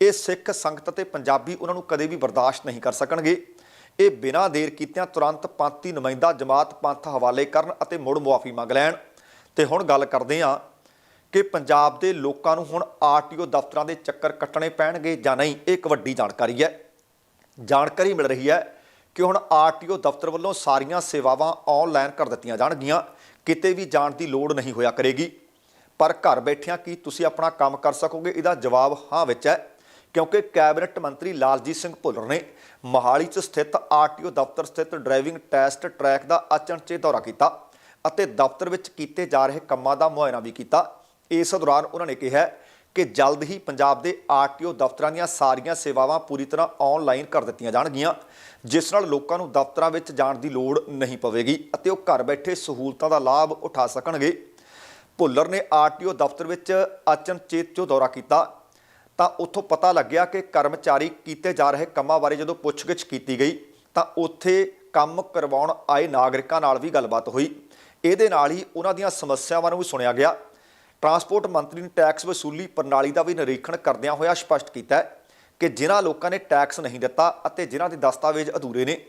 ਇਹ ਸਿੱਖ ਸੰਗਤ ਅਤੇ ਪੰਜਾਬੀ ਉਹਨਾਂ ਨੂੰ ਕਦੇ ਵੀ ਬਰਦਾਸ਼ਤ ਨਹੀਂ ਕਰ ਸਕਣਗੇ। ਇਹ ਬਿਨਾਂ ਦੇਰ ਕੀਤਿਆਂ ਤੁਰੰਤ ਪੰਥੀ ਨੁਮਾਇੰਦਾ ਜਮਾਤ ਪੰਥ ਹਵਾਲੇ ਕਰਨ ਅਤੇ ਮੁੜ ਮੁਆਫੀ ਮੰਗ ਲੈਣ। ਤੇ ਹੁਣ ਗੱਲ ਕਰਦੇ ਹਾਂ ਕਿ ਪੰਜਾਬ ਦੇ ਲੋਕਾਂ ਨੂੰ ਹੁਣ ਆਰਟੀਓ ਦਫ਼ਤਰਾਂ ਦੇ ਚੱਕਰ ਕੱਟਣੇ ਪੈਣਗੇ ਜਾਂ ਨਹੀਂ, ਇਹ ਇੱਕ ਵੱਡੀ ਜਾਣਕਾਰੀ ਹੈ। ਜਾਣਕਾਰੀ ਮਿਲ ਰਹੀ ਹੈ ਕਿ ਹੁਣ ਆਰਟੀਓ ਦਫ਼ਤਰ ਵੱਲੋਂ ਸਾਰੀਆਂ ਸੇਵਾਵਾਂ ਆਨਲਾਈਨ ਕਰ ਦਿੱਤੀਆਂ ਜਾਣਗੀਆਂ। ਕਿਤੇ ਵੀ ਜਾਣ ਦੀ ਲੋੜ ਨਹੀਂ ਹੋਇਆ ਕਰੇਗੀ। ਪਰ ਘਰ ਬੈਠਿਆਂ ਕੀ ਤੁਸੀਂ ਆਪਣਾ ਕੰਮ ਕਰ ਸਕੋਗੇ? ਇਹਦਾ ਜਵਾਬ ਹਾਂ ਵਿੱਚ ਹੈ, ਕਿਉਂਕਿ ਕੈਬਨਿਟ ਮੰਤਰੀ ਲਾਲਜੀਤ ਸਿੰਘ ਭੁੱਲਰ ਨੇ ਮੋਹਾਲੀ 'ਚ ਸਥਿਤ ਆਰਟੀਓ ਦਫ਼ਤਰ ਸਥਿਤ ਡਰਾਈਵਿੰਗ ਟੈਸਟ ਟਰੈਕ ਦਾ ਅਚਨਚੇ ਦੌਰਾ ਕੀਤਾ ਅਤੇ ਦਫ਼ਤਰ ਵਿੱਚ ਕੀਤੇ ਜਾ ਰਹੇ ਕੰਮਾਂ ਦਾ ਮੁਆਇਨਾ ਵੀ ਕੀਤਾ। ਇਸ ਦੌਰਾਨ ਉਹਨਾਂ ਨੇ ਕਿਹਾ ਕਿ ਜਲਦ ਹੀ ਪੰਜਾਬ ਦੇ ਆਰਟੀਓ ਦਫ਼ਤਰਾਂ ਦੀਆਂ ਸਾਰੀਆਂ ਸੇਵਾਵਾਂ ਪੂਰੀ ਤਰ੍ਹਾਂ ਆਨਲਾਈਨ ਕਰ ਦਿੱਤੀਆਂ ਜਾਣਗੀਆਂ, ਜਿਸ ਨਾਲ ਲੋਕਾਂ ਨੂੰ ਦਫ਼ਤਰਾਂ ਵਿੱਚ ਜਾਣ ਦੀ ਲੋੜ ਨਹੀਂ ਪਵੇਗੀ ਅਤੇ ਉਹ ਘਰ ਬੈਠੇ ਸਹੂਲਤਾਂ ਦਾ ਲਾਭ ਉਠਾ ਸਕਣਗੇ। ਭੁੱਲਰ ਨੇ ਆਰਟੀਓ ਦਫ਼ਤਰ ਵਿੱਚ ਅਚਨਚੇਤ ਜੋ ਦੌਰਾ ਕੀਤਾ ਤਾਂ ਉੱਥੋਂ ਪਤਾ ਲੱਗਿਆ ਕਿ ਕਰਮਚਾਰੀ ਕੀਤੇ ਜਾ ਰਹੇ ਕੰਮਾਂ ਬਾਰੇ ਜਦੋਂ ਪੁੱਛਗਿੱਛ ਕੀਤੀ ਗਈ, ਤਾਂ ਉੱਥੇ ਕੰਮ ਕਰਵਾਉਣ ਆਏ ਨਾਗਰਿਕਾਂ ਨਾਲ ਵੀ ਗੱਲਬਾਤ ਹੋਈ। ਇਹਦੇ ਨਾਲ ਹੀ ਉਹਨਾਂ ਦੀਆਂ ਸਮੱਸਿਆਵਾਂ ਨੂੰ ਵੀ ਸੁਣਿਆ ਗਿਆ। ਟਰਾਂਸਪੋਰਟ ਮੰਤਰੀ ਨੇ ਟੈਕਸ ਵਸੂਲੀ ਪ੍ਰਣਾਲੀ ਦਾ ਵੀ ਨਿਰੀਖਣ ਕਰਦਿਆਂ ਹੋਇਆ ਸਪਸ਼ਟ ਕੀਤਾ ਕਿ ਜਿਨ੍ਹਾਂ ਲੋਕਾਂ ਨੇ ਟੈਕਸ ਨਹੀਂ ਦਿੱਤਾ ਅਤੇ ਜਿਨ੍ਹਾਂ ਦੇ ਦਸਤਾਵੇਜ਼ ਅਧੂਰੇ ਨੇ,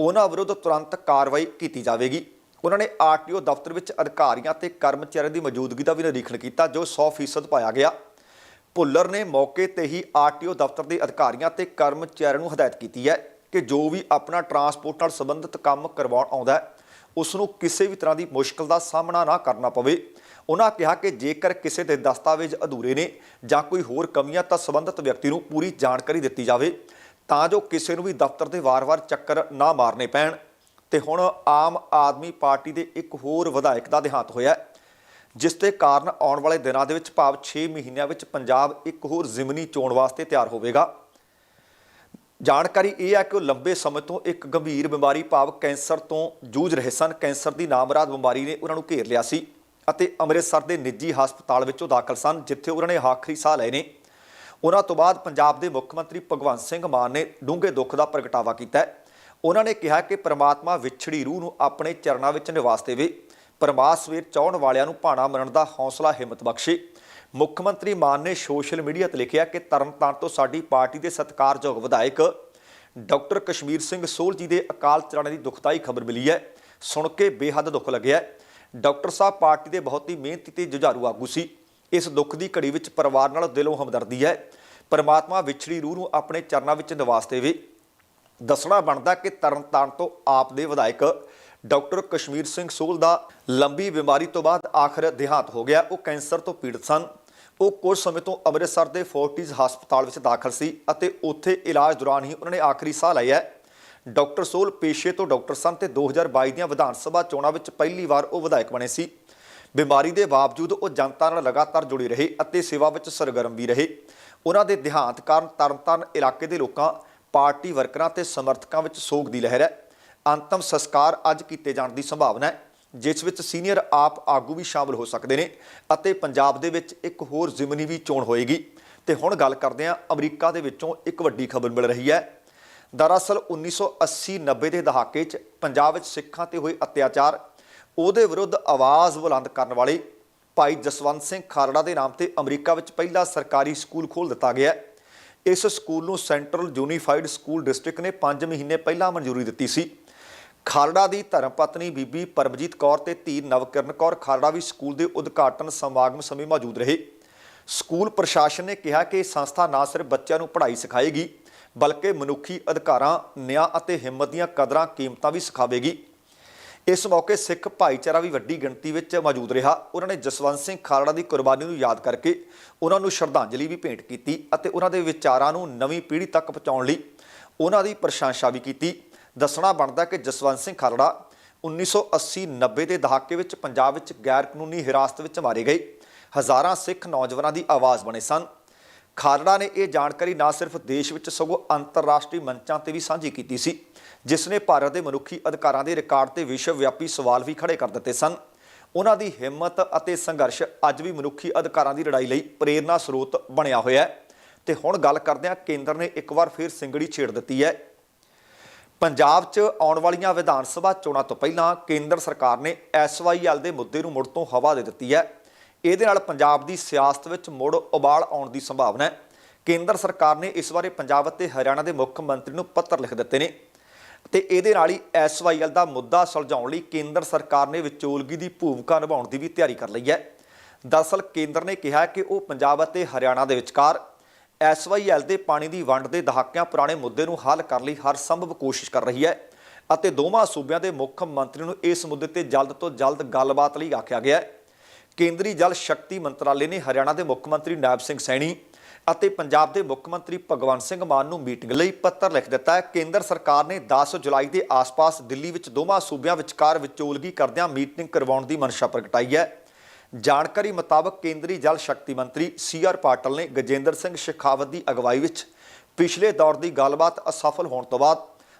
ਉਹਨਾਂ ਵਿਰੁੱਧ ਤੁਰੰਤ ਕਾਰਵਾਈ ਕੀਤੀ ਜਾਵੇਗੀ। ਉਹਨਾਂ ਨੇ ਆਰਟੀਓ ਦਫ਼ਤਰ ਵਿੱਚ ਅਧਿਕਾਰੀਆਂ ਤੇ ਕਰਮਚਾਰੀਆਂ ਦੀ ਮੌਜੂਦਗੀ ਦਾ ਵੀ ਨਿਰੀਖਣ ਕੀਤਾ, ਜੋ 100% ਪਾਇਆ ਗਿਆ। ਭੁੱਲਰ ਨੇ ਮੌਕੇ ਤੇ ਹੀ ਆਰਟੀਓ ਦਫ਼ਤਰ ਦੇ ਅਧਿਕਾਰੀਆਂ ਤੇ ਕਰਮਚਾਰੀਆਂ ਨੂੰ ਹਦਾਇਤ ਕੀਤੀ ਹੈ ਕਿ ਜੋ ਵੀ ਆਪਣਾ ਟਰਾਂਸਪੋਰਟ ਨਾਲ ਸੰਬੰਧਿਤ ਕੰਮ ਕਰਵਾਉਣ ਆਉਂਦਾ ਹੈ ਉਸ ਨੂੰ ਕਿਸੇ ਵੀ ਤਰ੍ਹਾਂ ਦੀ ਮੁਸ਼ਕਲ ਦਾ ਸਾਹਮਣਾ ਨਾ ਕਰਨਾ ਪਵੇ। ਉਹਨਾਂ ਕਿਹਾ ਕਿ ਜੇਕਰ ਕਿਸੇ ਦੇ ਦਸਤਾਵੇਜ਼ ਅਧੂਰੇ ਨੇ ਜਾਂ ਕੋਈ ਹੋਰ ਕਮੀਆਂ ਤਾਂ ਸੰਬੰਧਿਤ ਵਿਅਕਤੀ ਨੂੰ ਪੂਰੀ ਜਾਣਕਾਰੀ ਦਿੱਤੀ ਜਾਵੇ ਤਾਂ ਜੋ ਕਿਸੇ ਨੂੰ ਵੀ ਦਫ਼ਤਰ ਦੇ ਵਾਰ-ਵਾਰ ਚੱਕਰ ਨਾ ਮਾਰਨੇ ਪੈਣ। ਤੇ ਹੁਣ ਆਮ ਆਦਮੀ ਪਾਰਟੀ ਦੇ ਇੱਕ ਹੋਰ ਵਿਧਾਇਕ ਦਾ ਦੇਹਾਂਤ ਹੋਇਆ ਹੈ, ਜਿਸ ਦੇ ਕਾਰਨ ਆਉਣ ਵਾਲੇ ਦਿਨਾਂ ਦੇ ਵਿੱਚ ਭਾਵ 6 ਮਹੀਨਿਆਂ ਵਿੱਚ ਪੰਜਾਬ ਇੱਕ ਹੋਰ ਜ਼ਿਮਨੀ ਚੋਣ ਵਾਸਤੇ ਤਿਆਰ ਹੋਵੇਗਾ। ਜਾਣਕਾਰੀ ਇਹ ਹੈ ਕਿ ਉਹ ਲੰਬੇ ਸਮੇਂ ਤੋਂ ਇੱਕ ਗੰਭੀਰ ਬਿਮਾਰੀ ਭਾਵ ਕੈਂਸਰ ਤੋਂ ਜੂਝ ਰਹੇ ਸਨ। ਕੈਂਸਰ ਦੀ ਨਾਮਰਾਦ ਬਿਮਾਰੀ ਨੇ ਉਹਨਾਂ ਨੂੰ ਘੇਰ ਲਿਆ ਸੀ ਅਤੇ ਅੰਮ੍ਰਿਤਸਰ ਦੇ ਨਿੱਜੀ ਹਸਪਤਾਲ ਵਿੱਚ ਉਹ ਦਾਖਲ ਸਨ, ਜਿੱਥੇ ਉਹਨਾਂ ਨੇ ਆਖਰੀ ਸਾਹ ਲਏ ਨੇ। ਉਹਨਾਂ ਤੋਂ ਬਾਅਦ ਪੰਜਾਬ ਦੇ ਮੁੱਖ ਮੰਤਰੀ ਭਗਵੰਤ ਸਿੰਘ ਮਾਨ ਨੇ ਡੂੰਘੇ ਦੁੱਖ ਦਾ ਪ੍ਰਗਟਾਵਾ ਕੀਤਾ ਹੈ। ਉਹਨਾਂ ਨੇ ਕਿਹਾ ਕਿ ਪ੍ਰਮਾਤਮਾ ਵਿਛੜੀ ਰੂਹ ਨੂੰ ਆਪਣੇ ਚਰਨਾਂ ਵਿੱਚ ਨਿਵਾਸ ਦੇਵੇ। ਪਰਮਾਸਵੇਰ ਚਾਹਣ ਵਾਲਿਆਂ ਨੂੰ ਭਾਣਾ ਮੰਨਣ ਦਾ ਹੌਸਲਾ ਹਿੰਮਤ ਬਖਸ਼ੇ। ਮੁੱਖ ਮੰਤਰੀ ਮਾਨ ਨੇ ਸੋਸ਼ਲ ਮੀਡੀਆ ਤੇ ਲਿਖਿਆ ਕਿ ਤਰਨਤਾਰਨ ਤੋਂ ਸਾਡੀ ਪਾਰਟੀ ਦੇ ਸਤਿਕਾਰਯੋਗ ਵਿਧਾਇਕ ਡਾਕਟਰ ਕਸ਼ਮੀਰ ਸਿੰਘ ਸੋਲ ਜੀ ਦੇ ਅਕਾਲ ਚਲਾਣੇ ਦੀ ਦੁਖਦਾਈ ਖਬਰ ਮਿਲੀ ਹੈ। ਸੁਣ ਕੇ ਬੇਹੱਦ ਦੁੱਖ ਲੱਗਿਆ ਡਾਕਟਰ ਸਾਹਿਬ ਪਾਰਟੀ ਦੇ ਬਹੁਤ ਹੀ ਮਿਹਨਤੀ ਤੇ ਜੁਝਾਰੂ ਆਗੂ ਸੀ। ਇਸ ਦੁੱਖ ਦੀ ਘੜੀ ਵਿੱਚ ਪਰਿਵਾਰ ਨਾਲ ਦਿਲੋਂ ਹਮਦਰਦੀ ਹੈ। ਪਰਮਾਤਮਾ ਵਿਛੜੀ ਰੂਹ ਨੂੰ ਆਪਣੇ ਚਰਨਾਂ ਵਿੱਚ ਨਿਵਾਸ ਦੇਵੇ। ਦੱਸਣਾ ਬਣਦਾ ਕਿ ਤਰਨਤਾਰਨ ਤੋਂ ਆਪ ਦੇ ਵਿਧਾਇਕ ਡਾਕਟਰ ਕਸ਼ਮੀਰ ਸਿੰਘ ਸੋਲ ਦਾ ਲੰਬੀ ਬਿਮਾਰੀ ਤੋਂ ਬਾਅਦ ਆਖਰ ਦੇਹਾਂਤ ਹੋ ਗਿਆ। ਉਹ ਕੈਂਸਰ ਤੋਂ ਪੀੜਤ ਸਨ। ਉਹ ਕੁਝ ਸਮੇਂ ਤੋਂ ਅੰਮ੍ਰਿਤਸਰ ਦੇ ਫੋਰਟਿਸ ਹਸਪਤਾਲ ਵਿੱਚ ਦਾਖਲ ਸੀ ਅਤੇ ਉੱਥੇ ਇਲਾਜ ਦੌਰਾਨ ਹੀ ਉਹਨਾਂ ਨੇ ਆਖਰੀ ਸਾਹ ਲਿਆ ਡਾਕਟਰ ਸੋਲ ਪੇਸ਼ੇ ਤੋਂ ਡਾਕਟਰ ਸਨ ਤੇ 2022 ਦੀਆਂ ਵਿਧਾਨ ਸਭਾ ਚੋਣਾਂ ਵਿੱਚ ਪਹਿਲੀ ਵਾਰ ਉਹ ਵਿਧਾਇਕ ਬਣੇ ਸੀ। ਬਿਮਾਰੀ ਦੇ ਬਾਵਜੂਦ ਉਹ ਜਨਤਾ ਨਾਲ ਲਗਾਤਾਰ ਜੁੜੇ ਰਹੇ ਅਤੇ ਸੇਵਾ ਵਿੱਚ ਸਰਗਰਮ ਵੀ ਰਹੇ। ਉਹਨਾਂ ਦੇ ਦੇਹਾਂਤ ਕਾਰਨ ਤਰਨਤਾਰਨ ਇਲਾਕੇ ਦੇ ਲੋਕਾਂ, ਪਾਰਟੀ ਵਰਕਰਾਂ ਤੇ ਸਮਰਥਕਾਂ ਵਿੱਚ ਸੋਗ ਦੀ ਲਹਿਰ ਹੈ। ਅੰਤਮ ਸੰਸਕਾਰ ਅੱਜ ਕੀਤੇ ਜਾਣ ਦੀ ਸੰਭਾਵਨਾ ਹੈ, ਜਿਸ ਵਿੱਚ ਸੀਨੀਅਰ ਆਪ ਆਗੂ ਵੀ ਸ਼ਾਮਲ ਹੋ ਸਕਦੇ ਨੇ ਅਤੇ ਪੰਜਾਬ ਦੇ ਵਿੱਚ ਇੱਕ ਹੋਰ ਜ਼ਿਮਨੀ ਵੀ ਚੋਣ ਹੋਏਗੀ। ਤੇ ਹੁਣ ਗੱਲ ਕਰਦੇ ਹਾਂ ਅਮਰੀਕਾ ਦੇ ਵਿੱਚੋਂ ਇੱਕ ਵੱਡੀ ਖਬਰ ਮਿਲ ਰਹੀ ਹੈ। ਦਰਅਸਲ 1980-90 ਦੇ ਦਹਾਕੇ 'ਚ ਪੰਜਾਬ ਵਿੱਚ ਸਿੱਖਾਂ ਤੇ ਹੋਏ ਅਤਿਆਚਾਰ, ਉਹਦੇ ਵਿਰੁੱਧ ਆਵਾਜ਼ ਬੁਲੰਦ ਕਰਨ ਵਾਲੇ ਭਾਈ ਜਸਵੰਤ ਸਿੰਘ ਖਾਰੜਾ ਦੇ ਨਾਮ ਤੇ ਅਮਰੀਕਾ ਵਿੱਚ ਪਹਿਲਾ ਸਰਕਾਰੀ ਸਕੂਲ ਖੋਲ੍ਹ ਦਿੱਤਾ ਗਿਆ ਇਸ ਸਕੂਲ ਨੂੰ ਸੈਂਟਰਲ ਯੂਨੀਫਾਈਡ ਸਕੂਲ ਡਿਸਟ੍ਰਿਕਟ ਨੇ 5 ਮਹੀਨੇ ਪਹਿਲਾਂ ਮਨਜ਼ੂਰੀ ਦਿੱਤੀ ਸੀ। ਖਾਲੜਾ ਦੀ ਧਰਮ ਪਤਨੀ ਬੀਬੀ ਪਰਮਜੀਤ ਕੌਰ ਤੇ ਧੀ ਨਵਕਿਰਨ ਕੌਰ ਖਾਲੜਾ ਵੀ ਸਕੂਲ ਦੇ ਉਦਘਾਟਨ ਸਮਾਗਮ ਸਮੇਂ ਮੌਜੂਦ ਰਹੇ। ਸਕੂਲ ਪ੍ਰਸ਼ਾਸਨ ਨੇ ਕਿਹਾ ਕਿ ਸੰਸਥਾ ਨਾ ਸਿਰਫ ਬੱਚਿਆਂ ਨੂੰ ਪੜ੍ਹਾਈ ਸਿਖਾਏਗੀ, ਬਲਕਿ ਮਨੁੱਖੀ ਅਧਿਕਾਰਾਂ, ਨਿਆਂ ਅਤੇ ਹਿੰਮਤ ਦੀਆਂ ਕਦਰਾਂ, ਕੀਮਤਾਂ ਵੀ ਸਿਖਾਵੇਗੀ। ਇਸ ਮੌਕੇ ਸਿੱਖ ਭਾਈਚਾਰਾ ਵੀ ਵੱਡੀ ਗਿਣਤੀ ਵਿੱਚ ਮੌਜੂਦ ਰਿਹਾ। ਉਹਨਾਂ ਨੇ ਜਸਵੰਤ ਸਿੰਘ ਖਾਲੜਾ ਦੀ ਕੁਰਬਾਨੀ ਨੂੰ ਯਾਦ ਕਰਕੇ ਉਹਨਾਂ ਨੂੰ ਸ਼ਰਧਾਂਜਲੀ ਵੀ ਭੇਂਟ ਕੀਤੀ ਅਤੇ ਉਹਨਾਂ ਦੇ ਵਿਚਾਰਾਂ ਨੂੰ ਨਵੀਂ ਪੀੜ੍ਹੀ ਤੱਕ ਪਹੁੰਚਾਉਣ ਲਈ ਉਹਨਾਂ ਦੀ ਪ੍ਰਸ਼ੰਸਾ ਵੀ ਕੀਤੀ। ਦੱਸਣਾ ਬਣਦਾ ਕਿ ਜਸਵੰਤ ਸਿੰਘ ਖਾਲੜਾ 1980-90 ਦੇ ਦਹਾਕੇ ਵਿੱਚ ਪੰਜਾਬ ਵਿੱਚ ਗੈਰ ਕਾਨੂੰਨੀ ਹਿਰਾਸਤ ਵਿੱਚ ਮਾਰੇ ਗਏ। ਹਜ਼ਾਰਾਂ ਸਿੱਖ ਨੌਜਵਾਨਾਂ ਦੀ ਆਵਾਜ਼ ਬਣੇ ਸਨ। ਖਾਲੜਾ ਨੇ ਇਹ ਜਾਣਕਾਰੀ ਨਾ ਸਿਰਫ ਦੇਸ਼ ਵਿੱਚ, ਸਗੋਂ ਅੰਤਰਰਾਸ਼ਟਰੀ ਮੰਚਾਂ ਤੇ ਵੀ ਸਾਂਝੀ ਕੀਤੀ ਸੀ, ਜਿਸ ਨੇ ਭਾਰਤ ਦੇ ਮਨੁੱਖੀ ਅਧਿਕਾਰਾਂ ਦੇ ਰਿਕਾਰਡ ਤੇ ਵਿਸ਼ਵ ਵਿਆਪੀ ਸਵਾਲ ਵੀ ਖੜੇ ਕਰ ਦਿੱਤੇ ਸਨ। ਉਹਨਾਂ ਦੀ ਹਿੰਮਤ ਅਤੇ ਸੰਘਰਸ਼ ਅੱਜ ਵੀ ਮਨੁੱਖੀ ਅਧਿਕਾਰਾਂ ਦੀ ਲੜਾਈ ਲਈ ਪ੍ਰੇਰਨਾ ਸਰੋਤ ਬਣਿਆ ਹੋਇਆ ਹੈ। ਤੇ ਹੁਣ ਗੱਲ ਕਰਦੇ ਹਾਂ, ਕੇਂਦਰ ਨੇ ਇੱਕ ਵਾਰ ਫਿਰ ਸਿੰਗੜੀ ਛੇੜ ਦਿੱਤੀ ਹੈ। ਪੰਜਾਬ 'ਚ ਆਉਣ ਵਾਲੀਆਂ ਵਿਧਾਨ ਸਭਾ ਚੋਣਾਂ ਤੋਂ ਪਹਿਲਾਂ ਕੇਂਦਰ ਸਰਕਾਰ ਨੇ ਐਸਵਾਈਐਲ ਦੇ ਮੁੱਦੇ ਨੂੰ ਮੁੜ ਤੋਂ ਹਵਾ ਦੇ ਦਿੱਤੀ ਹੈ। ਇਹਦੇ ਨਾਲ ਪੰਜਾਬ ਦੀ ਸਿਆਸਤ ਵਿੱਚ ਮੁੜ ਉਬਾਲ ਆਉਣ ਦੀ ਸੰਭਾਵਨਾ ਹੈ। ਕੇਂਦਰ ਸਰਕਾਰ ਨੇ ਇਸ ਬਾਰੇ ਪੰਜਾਬ ਅਤੇ ਹਰਿਆਣਾ ਦੇ ਮੁੱਖ ਮੰਤਰੀ ਨੂੰ ਪੱਤਰ ਲਿਖ ਦਿੱਤੇ ਨੇ ਤੇ ਇਹਦੇ ਨਾਲ ਹੀ ਐਸਵਾਈਐਲ ਦਾ ਮੁੱਦਾ ਸੁਲਝਾਉਣ ਲਈ ਕੇਂਦਰ ਸਰਕਾਰ ਨੇ ਵਿਚੋਲਗੀ ਦੀ ਭੂਮਿਕਾ ਨਿਭਾਉਣ ਦੀ ਵੀ ਤਿਆਰੀ ਕਰ ਲਈ ਹੈ। ਦਰਅਸਲ ਕੇਂਦਰ ਨੇ ਕਿਹਾ ਕਿ ਉਹ ਪੰਜਾਬ ਅਤੇ ਹਰਿਆਣਾ ਦੇ ਵਿਚਕਾਰ ਐਸਵਾਈਐਲ ਦੇ ਪਾਣੀ ਦੀ ਵੰਡ ਦੇ ਦਹਾਕਿਆਂ ਪੁਰਾਣੇ ਮੁੱਦੇ ਨੂੰ ਹੱਲ ਕਰਨ ਲਈ ਹਰ ਸੰਭਵ ਕੋਸ਼ਿਸ਼ ਕਰ ਰਹੀ ਹੈ ਅਤੇ ਦੋਵਾਂ ਸੂਬਿਆਂ ਦੇ ਮੁੱਖ ਮੰਤਰੀ ਨੂੰ ਇਸ ਮੁੱਦੇ ਤੇ ਜਲਦ ਤੋਂ ਜਲਦ ਗੱਲਬਾਤ ਲਈ ਆਖਿਆ ਗਿਆ ਹੈ। ਕੇਂਦਰੀ ਜਲ ਸ਼ਕਤੀ ਮੰਤਰਾਲੇ ਨੇ ਹਰਿਆਣਾ ਦੇ ਮੁੱਖ ਮੰਤਰੀ ਨਾਇਬ ਸਿੰਘ ਸੈਣੀ ਅਤੇ ਪੰਜਾਬ ਦੇ ਮੁੱਖ ਮੰਤਰੀ ਭਗਵੰਤ ਸਿੰਘ ਮਾਨ ਨੂੰ ਮੀਟਿੰਗ ਲਈ ਪੱਤਰ ਲਿਖ ਦਿੱਤਾ ਹੈ। ਕੇਂਦਰ ਸਰਕਾਰ ਨੇ 10 ਜੁਲਾਈ ਦੇ ਆਸ-ਪਾਸ ਦਿੱਲੀ ਵਿੱਚ ਦੋਵਾਂ ਸੂਬਿਆਂ ਵਿਚਕਾਰ ਵਿਚੋਲਗੀ ਕਰਦਿਆਂ ਮੀਟਿੰਗ ਕਰਵਾਉਣ ਦੀ ਮਨਸ਼ਾ ਪ੍ਰਗਟਾਈ ਹੈ। ਜਾਣਕਾਰੀ ਮੁਤਾਬਕ ਕੇਂਦਰੀ ਜਲ ਸ਼ਕਤੀ ਮੰਤਰੀ ਸੀ ਆਰ ਪਾਟਲ ਨੇ ਗਜੇਂਦਰ ਸਿੰਘ ਸ਼ੇਖਾਵਤ ਦੀ ਅਗਵਾਈ ਵਿੱਚ ਪਿਛਲੇ ਦੌਰ ਦੀ ਗੱਲਬਾਤ ਅਸਫਲ ਹੋਣ ਤੋਂ ਬਾਅਦ